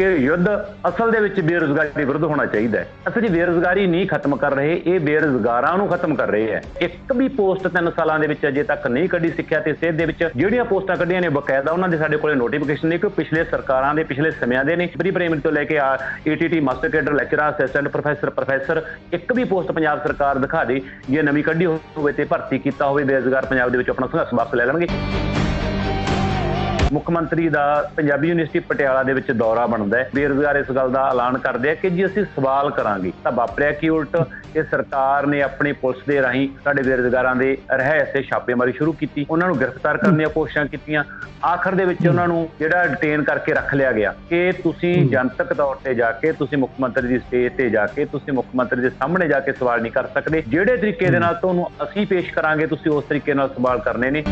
ਕਿ ਯੁੱਧ ਅਸਲ ਦੇ ਵਿੱਚ ਬੇਰੁਜ਼ਗਾਰੀ ਵਿਰੁੱਧ ਹੋਣਾ ਚਾਹੀਦਾ ਹੈ। ਅਸਲ 'ਚ ਬੇਰੁਜ਼ਗਾਰੀ ਨਹੀਂ ਖਤਮ ਕਰ ਰਹੇ, ਇਹ ਬੇਰੁਜ਼ਗਾਰਾਂ ਨੂੰ ਖਤਮ ਕਰ ਰਹੇ ਹੈ। ਇੱਕ ਵੀ ਪੋਸਟ ਤਿੰਨ ਸਾਲਾਂ ਦੇ ਵਿੱਚ ਅਜੇ ਤੱਕ ਨਹੀਂ ਕੱਢੀ ਸਿੱਖਿਆ ਤੇ ਸਿਹਤ ਦੇ ਵਿੱਚ ਜਿਹੜੀਆਂ ਪੋਸਟਾਂ ਕੱਢੀਆਂ ਨੇ ਬਕਾਇਦਾ ਉਹਨਾਂ ਦੇ ਸਾਡੇ ਕੋਲੇ ਨੋਟੀਫਿਕੇਸ਼ਨ ਨੇ ਕਿ ਪਿਛਲੇ ਸਰਕਾਰਾਂ ਦੇ ਪਿਛਲੇ ਸਮਿਆਂ ਦੇ ਨੇ। ਪ੍ਰੀ ਪ੍ਰਾਇਮਰੀ ਤੋਂ ਲੈ ਕੇ ਆ ETT master cadre lecturer assistant professor professor ਇੱਕ ਵੀ ਪੋਸਟ ਪੰਜਾਬ ਸਰਕਾਰ ਦਿਖਾ ਦੇ, ਜੇ ਨਵੀਂ ਕੱਢੀ ਹੋਵੇ ਤੇ ਭਰਤੀ ਕੀਤਾ ਹੋਵੇ, ਬੇਰੁਜ਼ਗਾਰ ਪੰਜਾਬ ਦੇ ਵਿੱਚ ਆਪਣਾ ਸੰਘਰਸ਼ ਵਾਪਸ ਲੈ ਲੈਣਗੇ। ਮੁੱਖ ਮੰਤਰੀ ਦਾ ਪੰਜਾਬੀ ਯੂਨੀਵਰਸਿਟੀ ਪਟਿਆਲਾ ਦੇ ਵਿੱਚ ਦੌਰਾ ਬਣਦਾ ਹੈ। ਬੇਰੁਜ਼ਗਾਰ ਇਸ ਗੱਲ ਦਾ ਐਲਾਨ ਕਰਦੇ ਆ ਕਿ ਜੇ ਅਸੀਂ ਸਵਾਲ ਕਰਾਂਗੇ ਤਾਂ ਵਾਪਰਿਆ ਕੀ ਉਲਟ? ਇਹ ਸਰਕਾਰ ਨੇ ਆਪਣੇ ਪੁਲਿਸ ਦੇ ਰਾਹੀਂ ਸਾਡੇ ਬੇਰੁਜ਼ਗਾਰਾਂ ਦੇ ਰਹਿਸ ਤੇ ਛਾਪੇਮਾਰੀ ਸ਼ੁਰੂ ਕੀਤੀ। ਉਹਨਾਂ ਨੂੰ ਗ੍ਰਿਫਤਾਰ ਕਰਨ ਦੀਆਂ ਕੋਸ਼ਿਸ਼ਾਂ ਕੀਤੀਆਂ। ਆਖਰ ਦੇ ਵਿੱਚ ਉਹਨਾਂ ਨੂੰ ਜਿਹੜਾ ਡਿਟੇਨ ਕਰਕੇ ਰੱਖ ਲਿਆ ਗਿਆ। ਕਿ ਤੁਸੀਂ ਜਨਤਕ ਤੌਰ ਤੇ ਜਾ ਕੇ ਤੁਸੀਂ ਮੁੱਖ ਮੰਤਰੀ ਦੀ ਸਟੇਜ ਤੇ ਜਾ ਕੇ ਤੁਸੀਂ ਮੁੱਖ ਮੰਤਰੀ ਦੇ ਸਾਹਮਣੇ ਜਾ ਕੇ ਸਵਾਲ ਨਹੀਂ ਕਰ ਸਕਦੇ। ਜਿਹੜੇ ਤਰੀਕੇ ਦੇ ਨਾਲ ਤੁਹਾਨੂੰ ਅਸੀਂ ਪੇਸ਼ ਕਰਾਂਗੇ ਤੁਸੀਂ ਉਸ ਤਰੀਕੇ ਨਾਲ ਸਵਾਲ ਕਰਨੇ ਨੇ।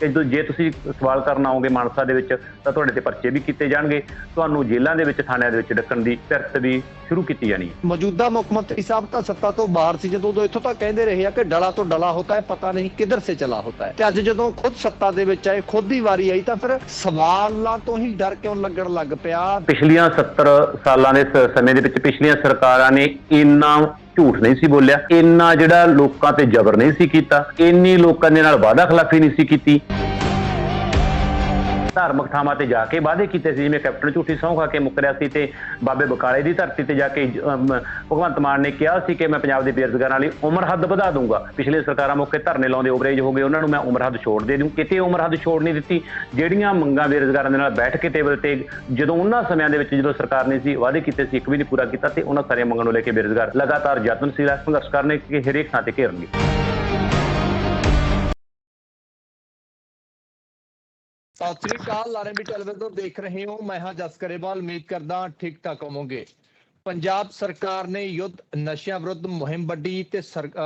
ਕਿ ਜੋ- ਤੁਸੀਂ ਸਵਾਲ ਕਰਨ ਆਓਗੇ ਮਾਨਸਾ ਦੇ ਵਿੱਚ ਤਾਂ ਤੁਹਾਡੇ ਤੇ ਪਰਚੇ ਵੀ ਕੀਤੇ ਜਾਣਗੇ। ਤੁਹਾਨੂੰ ਜੇਲ੍ਹਾਂ ਦੇ ਵਿੱਚ ਥਾਣਿਆਂ ਦੇ ਵਿੱਚ ਡੱਕਣ ਦੀ ਫਿਰਤ ਵੀ ਸ਼ੁਰੂ ਕੀਤੀ ਜਾਣੀ ਹੈ। ਮੌਜੂਦਾ ਮੁੱਖ ਮੰਤਰੀ ਸਾਹਿਬ ਤਾਂ ਸੱਤਾ ਤੋਂ ਬਾਹਰ ਸੀ ਜਦੋਂ ਉਦੋਂ ਇੱਥੋਂ ਤਾਂ ਕਹਿੰਦੇ ਰਹੇ ਆ ਕਿ ਡਲਾ ਤੋਂ ਡਲਾ ਹੋਤਾ ਹੈ ਪਤਾ ਨਹੀਂ ਕਿੱਧਰ ਸੇ ਚਲਾ ਹੋਤਾ ਹੈ। ਤੇ ਅੱਜ ਜਦੋਂ ਖੁਦ ਸੱਤਾ ਦੇ ਵਿੱਚ ਆਏ ਖੁਦ ਦੀ ਵਾਰੀ ਆਈ ਤਾਂ ਫਿਰ ਸਵਾਲਾਂ ਤੋਂ ਹੀ ਡਰ ਕਿਉਂ ਲੱਗਣ ਲੱਗ ਪਿਆ? ਪਿਛਲੀਆਂ 70 ਸਾਲਾਂ ਦੇ ਸਮੇਂ ਦੇ ਵਿੱਚ ਪਿਛਲੀਆਂ ਸਰਕਾਰਾਂ ਨੇ ਇੰਨਾ ਝੂਠ ਨਹੀਂ ਸੀ ਬੋਲਿਆ, ਇੰਨਾ ਜਿਹੜਾ ਲੋਕਾਂ ਤੇ ਜ਼ਬਰ ਨਹੀਂ ਸੀ ਕੀਤਾ, ਇੰਨੀ ਲੋਕਾਂ ਦੇ ਨਾਲ ਵਾਅਦਾ ਖਿਲਾਫੀ ਨਹੀਂ ਸੀ ਕੀਤੀ। ਧਾਰਮਿਕ ਥਾਵਾਂ ਤੇ ਜਾ ਕੇ ਵਾਅਦੇ ਕੀਤੇ ਸੀ, ਜਿਵੇਂ ਕੈਪਟਨ ਝੂਠੀ ਸਹੁੰ ਖਾ ਕੇ ਮੁੱਕਰਿਆ ਸੀ ਤੇ ਬਾਬੇ ਬਕਾਲੇ ਦੀ ਧਰਤੀ ਤੇ ਜਾ ਕੇ ਭਗਵੰਤ ਮਾਨ ਨੇ ਕਿਹਾ ਸੀ ਕਿ ਮੈਂ ਪੰਜਾਬ ਦੇ ਬੇਰੁਜ਼ਗਾਰਾਂ ਲਈ ਉਮਰ ਹੱਦ ਵਧਾ ਦੂੰਗਾ। ਪਿਛਲੇ ਸਰਕਾਰਾਂ ਮੌਕੇ ਧਰਨੇ ਲਾਉਂਦੇ ਓਵਰੇਜ ਹੋ ਗਏ, ਉਹਨਾਂ ਨੂੰ ਮੈਂ ਉਮਰ ਹੱਦ ਛੋੜ ਦੇ ਦੂੰ। ਕਿਤੇ ਉਮਰ ਹੱਦ ਛੋੜ ਨਹੀਂ ਦਿੱਤੀ। ਜਿਹੜੀਆਂ ਮੰਗਾਂ ਬੇਰੁਜ਼ਗਾਰਾਂ ਦੇ ਨਾਲ ਬੈਠ ਕੇ ਟੇਬਲ ਤੇ ਜਦੋਂ ਉਹਨਾਂ ਸਮਿਆਂ ਦੇ ਵਿੱਚ ਜਦੋਂ ਸਰਕਾਰ ਨੇ ਸੀ, ਵਾਅਦੇ ਕੀਤੇ ਸੀ, ਇੱਕ ਵੀ ਨਹੀਂ ਪੂਰਾ ਕੀਤਾ ਤੇ ਉਹਨਾਂ ਸਾਰੀਆਂ ਮੰਗਾਂ ਨੂੰ ਲੈ ਕੇ ਬੇਰੁਜ਼ਗਾਰ ਲਗਾਤਾਰ ਯਤਨਸ਼ੀਲ ਹੈ ਸੰਘਰਸ਼ ਕਰਨੇ ਕਿ ਹਰੇਕ ਥਾਂ ਤੇ ਘੇਰਨਗੇ। ਸਤਿ ਸ੍ਰੀ ਅਕਾਲ ਆਰਐਮਬੀ ਟੈਲੀਵਿਜ਼ਨ ਤੋਂ ਦੇਖ ਰਹੇ ਹੋ। ਮੈਂ ਹਾਂ ਜਸ ਉਮੀਦ ਕਰਦਾ ਠੀਕ ਠਾਕ ਹੋਵੋਗੇ। ਪੰਜਾਬ ਸਰਕਾਰ ਨੇ ਯੁੱਧ ਨਸ਼ਿਆਂ ਵਿਰੁੱਧ ਮੁਹਿੰਮ ਵੱਡੀ ਤੇ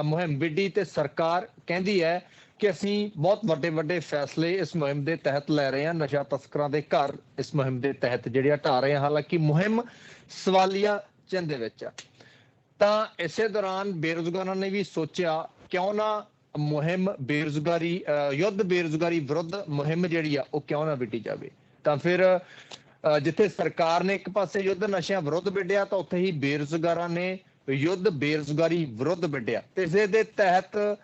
ਮੁਹਿੰਮ ਵਿੱਢੀ ਤੇ ਸਰਕਾਰ ਕਹਿੰਦੀ ਹੈ ਕਿ ਅਸੀਂ ਬਹੁਤ ਵੱਡੇ ਵੱਡੇ ਫੈਸਲੇ ਇਸ ਮੁਹਿੰਮ ਦੇ ਤਹਿਤ ਲੈ ਰਹੇ ਹਾਂ। ਨਸ਼ਾ ਤਸਕਰਾਂ ਦੇ ਘਰ ਇਸ ਮੁਹਿੰਮ ਦੇ ਤਹਿਤ ਜਿਹੜੇ ਢਾ ਰਹੇ ਹਾਂ। ਹਾਲਾਂਕਿ ਮੁਹਿੰਮ ਸਵਾਲੀਆ ਚਿੰਨ੍ਹ ਦੇ ਵਿੱਚ ਤਾਂ ਇਸੇ ਦੌਰਾਨ ਬੇਰੁਜ਼ਗਾਰਾਂ ਨੇ ਵੀ ਸੋਚਿਆ, ਕਿਉਂ ਨਾ ਮੁਹਿੰਮ ਬੇਰੁਜ਼ਗਾਰੀ, ਅਹ ਯੁੱਧ ਬੇਰੁਜ਼ਗਾਰੀ ਵਿਰੁੱਧ ਮੁਹਿੰਮ ਜਿਹੜੀ ਆ, ਉਹ ਕਿਉਂ ਨਾ ਵਿੱਢੀ ਜਾਵੇ? ਤਾਂ ਫਿਰ, ਅਹ ਜਿੱਥੇ ਸਰਕਾਰ ਨੇ ਇੱਕ ਪਾਸੇ ਯੁੱਧ ਨਸ਼ਿਆਂ ਵਿਰੁੱਧ ਵਿੱਢਿਆ, ਤਾਂ ਉੱਥੇ ਹੀ ਬੇਰੁਜ਼ਗਾਰਾਂ ਨੇ ਯੁੱਧ ਬੇਰੁਜ਼ਗਾਰੀ ਵਿਰੁੱਧ ਵਿੱਢਿਆ। ਤੇ ਇਸੇ ਦੇ ਤਹਿਤ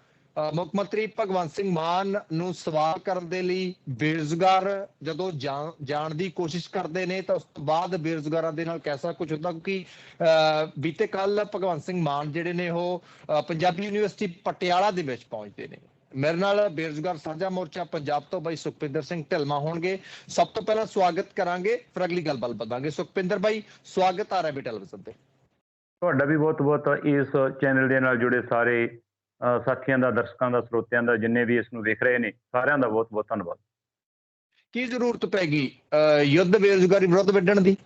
ਮੁੱਖ ਮੰਤਰੀ ਭਗਵੰਤ ਸਿੰਘ ਮਾਨ ਨੂੰ ਸਵਾਲ ਕਰਨ ਦੇ ਲਈ ਬੇਰੁਜ਼ਗਾਰ ਜਦੋਂ ਜਾਣ ਦੀ ਕੋਸ਼ਿਸ਼ ਕਰਦੇ ਨੇ ਤਾਂ ਉਸ ਤੋਂ ਬਾਅਦ ਬੇਰੁਜ਼ਗਾਰਾਂ ਦੇ ਨਾਲ ਕੈਸਾ ਕੁਝ ਹੁੰਦਾ? ਕਿਉਂਕਿ ਬੀਤੇ ਕੱਲ ਭਗਵੰਤ ਸਿੰਘ ਮਾਨ ਜਿਹੜੇ ਨੇ ਉਹ ਪੰਜਾਬੀ ਯੂਨੀਵਰਸਿਟੀ ਪਟਿਆਲਾ ਦੇ ਵਿੱਚ ਪਹੁੰਚਦੇ ਨੇ। ਮੇਰੇ ਨਾਲ ਬੇਰੁਜ਼ਗਾਰ ਸਾਂਝਾ ਮੋਰਚਾ ਪੰਜਾਬ ਤੋਂ ਬਾਈ ਸੁਖਪਿੰਦਰ ਸਿੰਘ ਢਿਲਮਾ ਹੋਣਗੇ। ਸਭ ਤੋਂ ਪਹਿਲਾਂ ਸਵਾਗਤ ਕਰਾਂਗੇ, ਫਿਰ ਅਗਲੀ ਗੱਲਬਾਤ ਵਧਾਂਗੇ। ਸੁਖਪਿੰਦਰ ਬਾਈ, ਸਵਾਗਤ ਆ ਰਿਹਾ ਬੀ ਟੈਲੀਵਿਜ਼ਨ ਤੇ। ਤੁਹਾਡਾ ਵੀ ਬਹੁਤ ਬਹੁਤ ਇਸ ਚੈਨਲ ਦੇ ਨਾਲ ਜੁੜੇ ਸਾਰੇ ਸਾਥੀਆਂ ਦਾ ਦਰਸ਼ਕਾਂ ਦਾ ਸਰੋਤਿਆਂ ਦਾ ਜਿੰਨੇ ਵੀ ਇਸ ਨੂੰ ਵੇਖ ਰਹੇ ਨੇ ਸਾਰਿਆਂ ਦਾ ਬਹੁਤ ਬਹੁਤ ਧੰਨਵਾਦ। ਕੀ ਜ਼ਰੂਰਤ ਪੈਗੀ ਅਹ ਯੁੱਧ ਬੇਰੁਜ਼ਗਾਰੀ ਵਿਰੁੱਧ ਵਿੱਢਣ ਦੀ?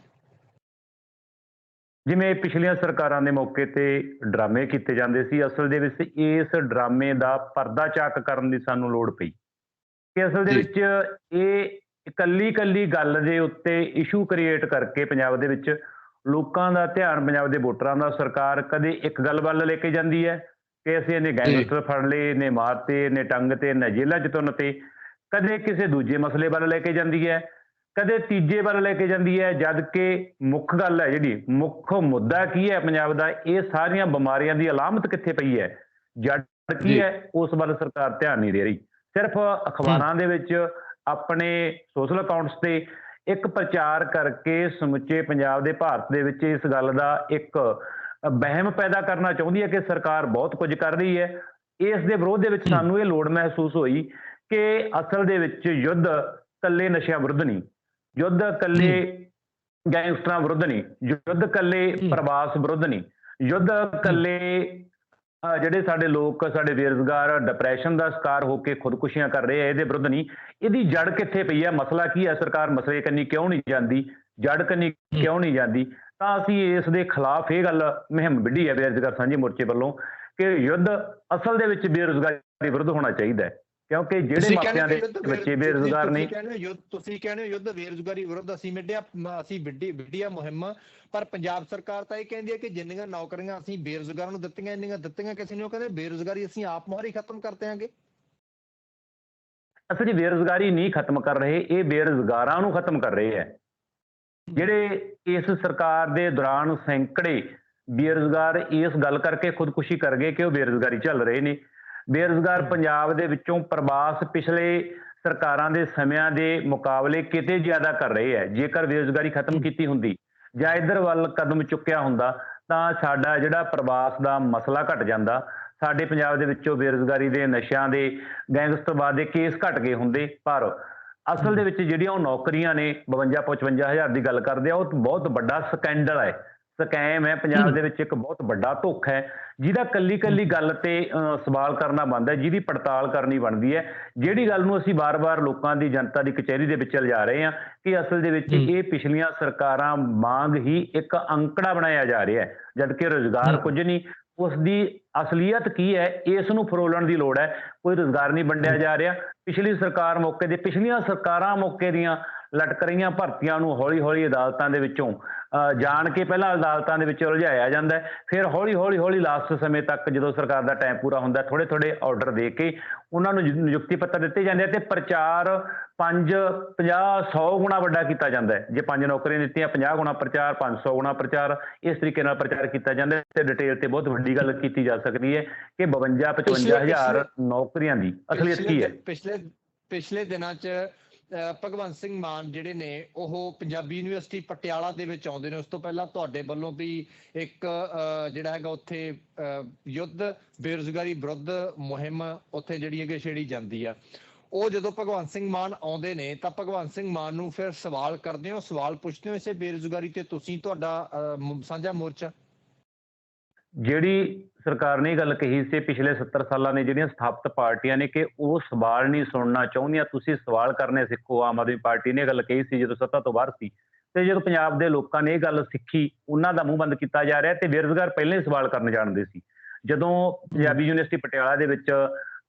ਜਿਵੇਂ ਪਿਛਲੀਆਂ ਸਰਕਾਰਾਂ ਦੇ ਮੌਕੇ ਤੇ ਡਰਾਮੇ ਕੀਤੇ ਜਾਂਦੇ ਸੀ ਅਸਲ ਦੇ ਵਿੱਚ ਇਸ ਡਰਾਮੇ ਦਾ ਪਰਦਾ ਚਾਕ ਕਰਨ ਦੀ ਸਾਨੂੰ ਲੋੜ ਪਈ। ਕਿ ਅਸਲ ਦੇ। ਵਿੱਚ ਇਹ ਇਕੱਲੀ ਇਕੱਲੀ ਗੱਲ ਦੇ ਉੱਤੇ ਇਸ਼ੂ ਕ੍ਰੀਏਟ ਕਰਕੇ ਪੰਜਾਬ ਦੇ ਵਿੱਚ ਲੋਕਾਂ ਦਾ ਧਿਆਨ ਪੰਜਾਬ ਦੇ ਵੋਟਰਾਂ ਦਾ ਸਰਕਾਰ ਕਦੇ ਇੱਕ ਗੱਲ ਵੱਲ ਲੈ ਕੇ ਜਾਂਦੀ ਹੈ ਕਿ ਅਸੀਂ ਇਹਨੇ ਗੈਂਗਸਟਰ ਫੜ ਲਏ ਨੇ ਮਾਰਤੇ ਨੇ ਟੰਗ ਤੇ ਨੇ ਜੇਲ੍ਹਾਂ ਚ ਤੁੰਨ ਤੇ। ਕਦੇ ਕਿਸੇ ਦੂਜੇ ਮਸਲੇ ਵੱਲ ਲੈ ਕੇ ਜਾਂਦੀ ਹੈ ਕਦੇ ਤੀਜੇ ਵੱਲ ਲੈ ਕੇ ਜਾਂਦੀ ਹੈ ਜਦ ਕਿ ਮੁੱਖ ਗੱਲ ਹੈ ਜਿਹੜੀ ਮੁੱਖ ਮੁੱਦਾ ਕੀ ਹੈ ਪੰਜਾਬ ਦਾ ਇਹ ਸਾਰੀਆਂ ਬਿਮਾਰੀਆਂ ਦੀ ਅਲਾਮਤ ਕਿੱਥੇ ਪਈ ਹੈ? ਜੜ ਕੀ। ਹੈ? ਉਸ ਵੱਲ ਸਰਕਾਰ ਧਿਆਨ ਨਹੀਂ ਦੇ ਰਹੀ। ਸਿਰਫ ਅਖਬਾਰਾਂ ਦੇ ਵਿੱਚ ਆਪਣੇ ਸੋਸ਼ਲ ਅਕਾਊਂਟਸ ਤੇ ਇੱਕ ਪ੍ਰਚਾਰ ਕਰਕੇ ਸਮੁੱਚੇ ਪੰਜਾਬ ਦੇ ਭਾਰਤ ਦੇ ਵਿੱਚ ਇਸ ਗੱਲ ਦਾ ਇੱਕ ਵਹਿਮ ਪੈਦਾ ਕਰਨਾ ਚਾਹੁੰਦੀ ਹੈ ਕਿ ਸਰਕਾਰ ਬਹੁਤ ਕੁਝ ਕਰ ਰਹੀ ਹੈ। ਇਸ ਦੇ ਵਿਰੋਧ ਦੇ ਵਿੱਚ ਸਾਨੂੰ ਇਹ ਲੋੜ ਮਹਿਸੂਸ ਹੋਈ ਕਿ ਅਸਲ ਦੇ ਵਿੱਚ ਯੁੱਧ ਕੱਲੇ ਨਸ਼ਿਆਂ ਵਿਰੁੱਧ ਨਹੀਂ ਯੁੱਧ ਕੱਲੇ ਗੈਂਗਸਟਰਾਂ ਵਿਰੁੱਧ ਨਹੀਂ ਯੁੱਧ ਕੱਲੇ। ਪ੍ਰਵਾਸ ਵਿਰੁੱਧ ਨਹੀਂ ਯੁੱਧ ਕੱਲੇ ਜਿਹੜੇ ਸਾਡੇ ਲੋਕ ਸਾਡੇ ਬੇਰੁਜ਼ਗਾਰ ਡਿਪਰੈਸ਼ਨ ਦਾ ਸ਼ਿਕਾਰ ਹੋ ਕੇ ਖੁਦਕੁਸ਼ੀਆਂ ਕਰ ਰਹੇ ਆ ਇਹਦੇ ਵਿਰੁੱਧ ਨਹੀਂ। ਇਹਦੀ ਜੜ ਕਿੱਥੇ ਪਈ ਹੈ ਮਸਲਾ ਕੀ ਹੈ ਸਰਕਾਰ ਮਸਲੇ ਕੰਨੀ ਕਿਉਂ ਨਹੀਂ ਜਾਂਦੀ? ਜੜ ਕੰਨੀ ਕਿਉਂ ਨਹੀਂ ਜਾਂਦੀ? ਤਾਂ ਅਸੀਂ ਇਸ ਦੇ ਖਿਲਾਫ ਇਹ ਗੱਲ ਮੁਹਿੰਮ ਵਿੱਢੀ ਹੈ ਬੇਰੁਜ਼ਗਾਰ ਸਾਂਝੇ ਮੋਰਚੇ ਵੱਲੋਂ ਕਿ ਯੁੱਧ ਅਸਲ ਦੇ ਵਿੱਚ ਬੇਰੁਜ਼ਗਾਰੀ ਵਿਰੁੱਧ ਹੋਣਾ ਚਾਹੀਦਾ ਹੈ ਕਿਉਂਕਿ ਜਿਹੜੇ ਮਾਪਿਆਂ ਦੇ ਬੱਚੇ ਬੇਰੁ- ਬੇਰੁਜ਼ਗਾਰ ਯੁੱਧ ਤੁਸੀਂ ਕਹਿੰਦੇ ਹੋ ਯੁੱਧ ਬੇਰੁਜ਼ਗਾਰੀ ਵਿਰੁੱਧ ਅਸੀਂ ਮਿੱਡਿਆ ਅਸੀਂ ਵਿੱਢੀ ਵਿੱਢੀਆ ਮੁਹਿੰਮ ਪਰ ਪੰਜਾਬ ਸਰਕਾਰ ਤਾਂ ਇਹ ਕਹਿੰਦੀ ਹੈ ਕਿ ਜਿੰਨੀਆਂ ਨੌਕਰੀਆਂ ਅਸੀਂ ਬੇਰੁਜ਼ਗਾਰਾਂ ਨੂੰ ਦਿੱਤੀਆਂ ਇੰਨੀਆਂ ਦਿੱਤੀਆਂ ਕਿਸੇ ਨੂੰ ਉਹ ਕਹਿੰਦੇ ਬੇਰੁਜ਼ਗਾਰੀ ਅਸੀਂ ਆਪ ਮੁਹਾਰੀ ਖਤਮ ਕਰ ਦਿਆਂਗੇ। ਅਸਲ ਬੇਰੁਜ਼ਗਾਰੀ ਨਹੀਂ ਖਤਮ ਕਰ ਰਹੇ ਇਹ ਬੇਰੁਜ਼ਗਾਰਾਂ ਨੂੰ ਖਤਮ ਕਰ ਰਹੇ ਹੈ। ਜਿਹੜੇ ਇਸ ਸਰਕਾਰ ਦੇ ਦੌਰਾਨ ਸੈਂਕੜੇ ਬੇਰੁਜ਼ਗਾਰ ਇਸ ਗੱਲ ਕਰਕੇ ਖੁਦਕੁਸ਼ੀ ਕਰ ਗਏ ਕਿ ਉਹ ਬੇਰੁਜ਼ਗਾਰੀ ਚੱਲ ਰਹੇ ਨੇ। ਬੇਰੁਜ਼ਗਾਰ ਪੰਜਾਬ ਦੇ ਵਿੱਚੋਂ ਪ੍ਰਵਾਸ ਪਿਛਲੇ ਸਰਕਾਰਾਂ ਦੇ ਸਮਿਆਂ ਦੇ ਮੁਕਾਬਲੇ ਕਿਤੇ ਜ਼ਿਆਦਾ ਕਰ ਰਹੇ ਹੈ। ਜੇਕਰ ਬੇਰੁਜ਼ਗਾਰੀ ਖਤਮ ਕੀਤੀ ਹੁੰਦੀ ਜਾਂ ਇਧਰ ਵੱਲ ਕਦਮ ਚੁੱਕਿਆ ਹੁੰਦਾ ਤਾਂ ਸਾਡਾ ਜਿਹੜਾ ਪ੍ਰਵਾਸ ਦਾ ਮਸਲਾ ਘਟ ਜਾਂਦਾ। ਸਾਡੇ ਪੰਜਾਬ ਦੇ ਵਿੱਚੋਂ ਬੇਰੁਜ਼ਗਾਰੀ ਦੇ ਨਸ਼ਿਆਂ ਦੇ ਗੈਂਗਸਟਰਵਾਦ ਦੇ ਕੇਸ ਘਟ ਗਏ ਹੁੰਦੇ। ਪਰ ਅਸਲ ਦੇ ਵਿੱਚ ਜਿਹੜੀਆਂ ਉਹ ਨੌਕਰੀਆਂ ਨੇ 52 55 ਹਜ਼ਾਰ ਦੀ ਗੱਲ ਕਰਦੇ ਆ ਉਹ ਬਹੁਤ ਵੱਡਾ ਸਕੈਂਡਲ ਹੈ ਸਕੈਮ ਹੈ ਪੰਜਾਬ ਦੇ ਵਿੱਚ ਇੱਕ ਬਹੁਤ ਵੱਡਾ ਧੋਖਾ ਹੈ। ਜਿਹਦਾ ਕੱਲੀ ਕੱਲੀ ਗੱਲ ਤੇ ਸਵਾਲ ਕਰਨਾ ਬਣਦਾ ਹੈ ਜਿਹਦੀ ਪੜਤਾਲ ਕਰਨੀ ਬਣਦੀ ਹੈ। ਜਿਹੜੀ ਗੱਲ ਨੂੰ ਅਸੀਂ ਬਾਰ-ਬਾਰ ਲੋਕਾਂ ਦੀ ਜਨਤਾ ਦੀ ਕਚਹਿਰੀ ਦੇ ਵਿੱਚ ਲਿਜਾ ਰਹੇ ਹਾਂ ਕਿ ਅਸਲ ਦੇ ਵਿੱਚ। ਇਹ ਪਿਛਲੀਆਂ ਸਰਕਾਰਾਂ ਵਾਂਗ ਹੀ ਇੱਕ ਅੰਕੜਾ ਬਣਾਇਆ ਜਾ ਰਿਹਾ ਹੈ ਜਦਕਿ ਰੋਜ਼ਗਾਰ। ਕੁਝ ਨਹੀਂ ਉਸ ਦੀ ਅਸਲੀਅਤ ਕੀ ਹੈ ਇਸ ਨੂੰ ਫਰੋਲਣ ਦੀ ਲੋੜ ਹੈ। ਕੋਈ ਰੋਜ਼ਗਾਰ ਨਹੀਂ ਵੰਡਿਆ ਜਾ ਰਿਹਾ। ਪਿਛਲੀ ਸਰਕਾਰ ਮੌਕੇ ਦੀ, ਪਿਛਲੀਆਂ ਸਰਕਾਰਾਂ ਮੌਕੇ ਦੀਆਂ ਲਟਕ ਰਹੀਆਂ ਭਰਤੀਆਂ ਨੂੰ ਹੌਲੀ-ਹੌਲੀ ਅਦਾਲਤਾਂ ਦੇ ਵਿੱਚੋਂ ਜਾਣ ਕੇ ਪਹਿਲਾਂ ਅਦਾਲਤਾਂ ਦੇ ਵਿੱਚ ਉਲਝਾਇਆ ਜਾਂਦਾ ਫਿਰ ਹੌਲੀ-ਹੌਲੀ ਹੌਲੀ ਲਾਸਟ ਸਮੇਂ ਤੱਕ ਜਦੋਂ ਸਰਕਾਰ ਦਾ ਟਾਈਮ ਪੂਰਾ ਹੁੰਦਾ ਥੋੜੇ-ਥੋੜੇ ਆਰਡਰ ਦੇ ਕੇ ਉਹਨਾਂ ਨੂੰ ਨਿਯੁ- ਨਿਯੁਕਤੀ ਪੱਤਰ ਦਿੱਤੇ ਜਾਂਦੇ ਤੇ ਪ੍ਰਚਾਰ 5 50 100 ਗੁਣਾ ਵੱਡਾ ਕੀਤਾ ਜਾਂਦਾ ਹੈ। ਜੇ ਪੰਜ ਨੌਕਰੀਆਂ ਦਿੱਤੀਆਂ 50 ਗੁਣਾ ਪ੍ਰਚਾਰ 500 ਗੁਣਾ ਪ੍ਰਚਾਰ ਇਸ ਤਰੀਕੇ ਨਾਲ ਪ੍ਰਚਾਰ ਕੀਤਾ ਜਾਂਦਾ ਤੇ ਡਿਟੇਲ ਤੇ ਬਹੁਤ ਵੱਡੀ ਗੱਲ ਕੀਤੀ ਜਾ ਸਕਦੀ ਹੈ ਕਿ 52 55 ਹਜ਼ਾਰ ਨੌਕਰੀਆਂ ਦੀ ਅਸਲੀਅਤ ਕੀ ਹੈ? ਪਿਛਲੇ ਪਿਛਲੇ ਦਿਨਾਂ 'ਚ ਭਗਵੰਤ ਸਿੰਘ ਮਾਨ ਜਿਹੜੇ ਨੇ, ਉਹ ਪੰਜਾਬੀ ਯੂਨੀਵਰਸਿਟੀ ਪਟਿਆਲਾ ਦੇ ਵਿੱਚ ਆਉਂਦੇ ਨੇ। ਉਸ ਤੋਂ ਪਹਿਲਾਂ ਤੁਹਾਡੇ ਵੱਲੋਂ ਵੀ ਇੱਕ ਜਿਹੜਾ ਹੈਗਾ ਉੱਥੇ ਯੁੱਧ ਬੇਰੁਜ਼ਗਾਰੀ ਵਿਰੁੱਧ ਮੁਹਿੰਮ ਉੱਥੇ ਜਿਹੜੀ ਹੈਗੀ ਛੇੜੀ ਜਾਂਦੀ ਆ। ਉਹ ਜਦੋਂ ਭਗਵੰਤ ਸਿੰਘ ਮਾਨ ਆਉਂਦੇ ਨੇ, ਤਾਂ ਭਗਵੰਤ ਸਿੰਘ ਮਾਨ ਨੂੰ ਫਿਰ ਸਵਾਲ ਕਰਦੇ ਹੋ। ਸਵਾਲ ਪੁੱਛਦੇ ਹੋ ਇਸੇ ਬੇਰੁਜ਼ਗਾਰੀ ਤੇ ਤੁਸੀਂ ਤੁਹਾਡਾ ਸਾਂਝਾ ਮੋਰਚਾ? ਜਿਹੜੀ ਸਰਕਾਰ ਨੇ ਇਹ ਗੱਲ ਕਹੀ ਸੀ ਪਿਛਲੇ 70 ਸਾਲਾਂ ਨੇ ਜਿਹੜੀਆਂ ਸਥਾਪਿਤ ਪਾਰਟੀਆਂ ਨੇ ਕਿ ਉਹ ਸਵਾਲ ਨਹੀਂ ਸੁਣਨਾ ਚਾਹੁੰਦੀਆਂ ਤੁਸੀਂ ਸਵਾਲ ਕਰਨੇ ਸਿੱਖੋ ਆਮ ਆਦਮੀ ਪਾਰਟੀ ਨੇ ਗੱਲ ਕਹੀ ਸੀ ਜਦੋਂ ਸੱਤਾ ਤੋਂ ਬਾਹਰ ਸੀ। ਤੇ ਜਦੋਂ ਪੰਜਾਬ ਦੇ ਲੋਕਾਂ ਨੇ ਇਹ ਗੱਲ ਸਿੱਖੀ ਉਹਨਾਂ ਦਾ ਮੂੰਹ ਬੰਦ ਕੀਤਾ ਜਾ ਰਿਹਾ ਤੇ ਬੇਰੁਜ਼ਗਾਰ ਪਹਿਲਾਂ ਹੀ ਸਵਾਲ ਕਰਨ ਜਾਣਦੇ ਸੀ। ਜਦੋਂ ਪੰਜਾਬੀ ਯੂਨੀਵਰਸਿਟੀ ਪਟਿਆਲਾ ਦੇ ਵਿੱਚ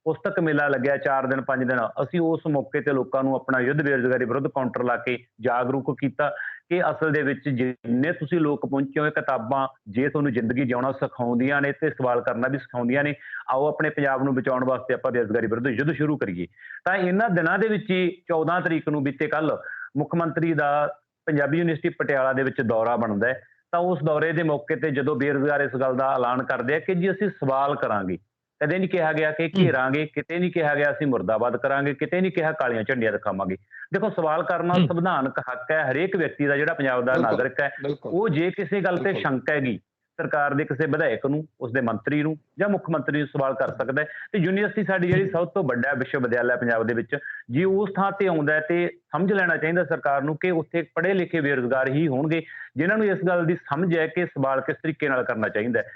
ਪੁਸਤਕ ਮੇਲਾ ਲੱਗਿਆ 4 ਦਿਨ 5 ਦਿਨ। ਅਸੀਂ ਉਸ ਮੌਕੇ ਤੇ ਲੋਕਾਂ ਨੂੰ ਆਪਣਾ ਯੁੱਧ ਬੇਰੁਜ਼ਗਾਰੀ ਵਿਰੁੱਧ ਕਾਊਂਟਰ ਲਾ ਕੇ ਜਾਗਰੂਕ ਕੀਤਾ ਕਿ ਅਸਲ ਦੇ ਵਿੱਚ ਜਿੰਨੇ ਤੁਸੀਂ ਲੋਕ ਪਹੁੰਚੇ ਹੋ ਕਿਤਾਬਾਂ ਜੇ ਤੁਹਾਨੂੰ ਜ਼ਿੰਦਗੀ ਜਿਉਣਾ ਸਿਖਾਉਂਦੀਆਂ ਨੇ ਤੇ ਸਵਾਲ ਕਰਨਾ ਵੀ ਸਿਖਾਉਂਦੀਆਂ ਨੇ, ਆਓ ਆਪਣੇ ਪੰਜਾਬ ਨੂੰ ਬਚਾਉਣ ਵਾਸਤੇ ਆਪਾਂ ਬੇਰੁਜ਼ਗਾਰੀ ਵਿਰੁੱਧ ਯੁੱਧ ਸ਼ੁਰੂ ਕਰੀਏ। ਤਾਂ ਇਹਨਾਂ ਦਿਨਾਂ ਦੇ ਵਿੱਚ ਹੀ 14 ਤਰੀਕ ਨੂੰ ਬੀਤੇ ਕੱਲ ਮੁੱਖ ਮੰਤਰੀ ਦਾ ਪੰਜਾਬੀ ਯੂਨੀਵਰਸਿਟੀ ਪਟਿਆਲਾ ਦੇ ਵਿੱਚ ਦੌਰਾ ਬਣਦਾ ਹੈ। ਤਾਂ ਉਸ ਦੌਰੇ ਦੇ ਮੌਕੇ ਤੇ ਜਦੋਂ ਬੇਰੁਜ਼ਗਾਰ ਇਸ ਗੱਲ ਦਾ ਐਲਾਨ ਕਰਦੇ ਆ ਕਿ ਜੀ ਅਸੀਂ ਸਵਾਲ ਕਰਾਂਗੇ ਕਦੇ ਨਹੀਂ ਕਿਹਾ ਗਿਆ ਕਿ ਘੇਰਾਂਗੇ ਕਿਤੇ ਨਹੀਂ ਕਿਹਾ ਗਿਆ ਅਸੀਂ ਮੁਰਦਾਬਾਦ ਕਰਾਂਗੇ ਕਿਤੇ ਨਹੀਂ ਕਿਹਾ ਕਾਲੀਆਂ ਝੰਡੀਆਂ ਦਿਖਾਵਾਂਗੇ ਦੇਖੋ ਸਵਾਲ ਕਰਨਾ। ਸੰਵਿਧਾਨਕ ਹੱਕ ਹੈ ਹਰੇਕ ਵਿਅਕਤੀ ਦਾ ਜਿਹੜਾ ਪੰਜਾਬ ਦਾ। ਨਾਗਰਿਕ ਹੈ ਉਹ ਜੇ ਕਿਸੇ ਗੱਲ ਤੇ। ਸ਼ੰਕਾ ਹੈਗੀ ਸਰਕਾਰ ਦੇ ਕਿਸੇ ਵਿਧਾਇਕ ਨੂੰ ਉਸਦੇ ਮੰਤਰੀ ਨੂੰ ਜਾਂ ਮੁੱਖ ਮੰਤਰੀ ਨੂੰ ਸਵਾਲ ਕਰ ਸਕਦਾ ਹੈ ਤੇ ਯੂਨੀਵਰਸਿਟੀ ਸਾਡੀ ਜਿਹੜੀ ਸਭ ਤੋਂ ਵੱਡਾ ਵਿਸ਼ਵ ਵਿਦਿਆਲਾ ਪੰਜਾਬ ਦੇ ਵਿੱਚ ਜੇ ਉਸ ਥਾਂ ਤੇ ਆਉਂਦਾ ਤੇ ਸਮਝ ਲੈਣਾ ਚਾਹੀਦਾ ਸਰਕਾਰ ਨੂੰ ਕਿ ਉੱਥੇ ਪੜ੍ਹੇ ਲਿਖੇ ਬੇਰੁਜ਼ਗਾਰ ਹੀ ਹੋਣਗੇ ਜਿਨ੍ਹਾਂ ਨੂੰ ਇਸ ਗੱਲ ਦੀ ਸਮਝ ਹੈ ਕਿ ਸਵਾਲ ਕਿਸ ਤਰੀਕੇ ਨਾਲ ਕਰਨਾ ਚਾਹੀਦਾ ਹੈ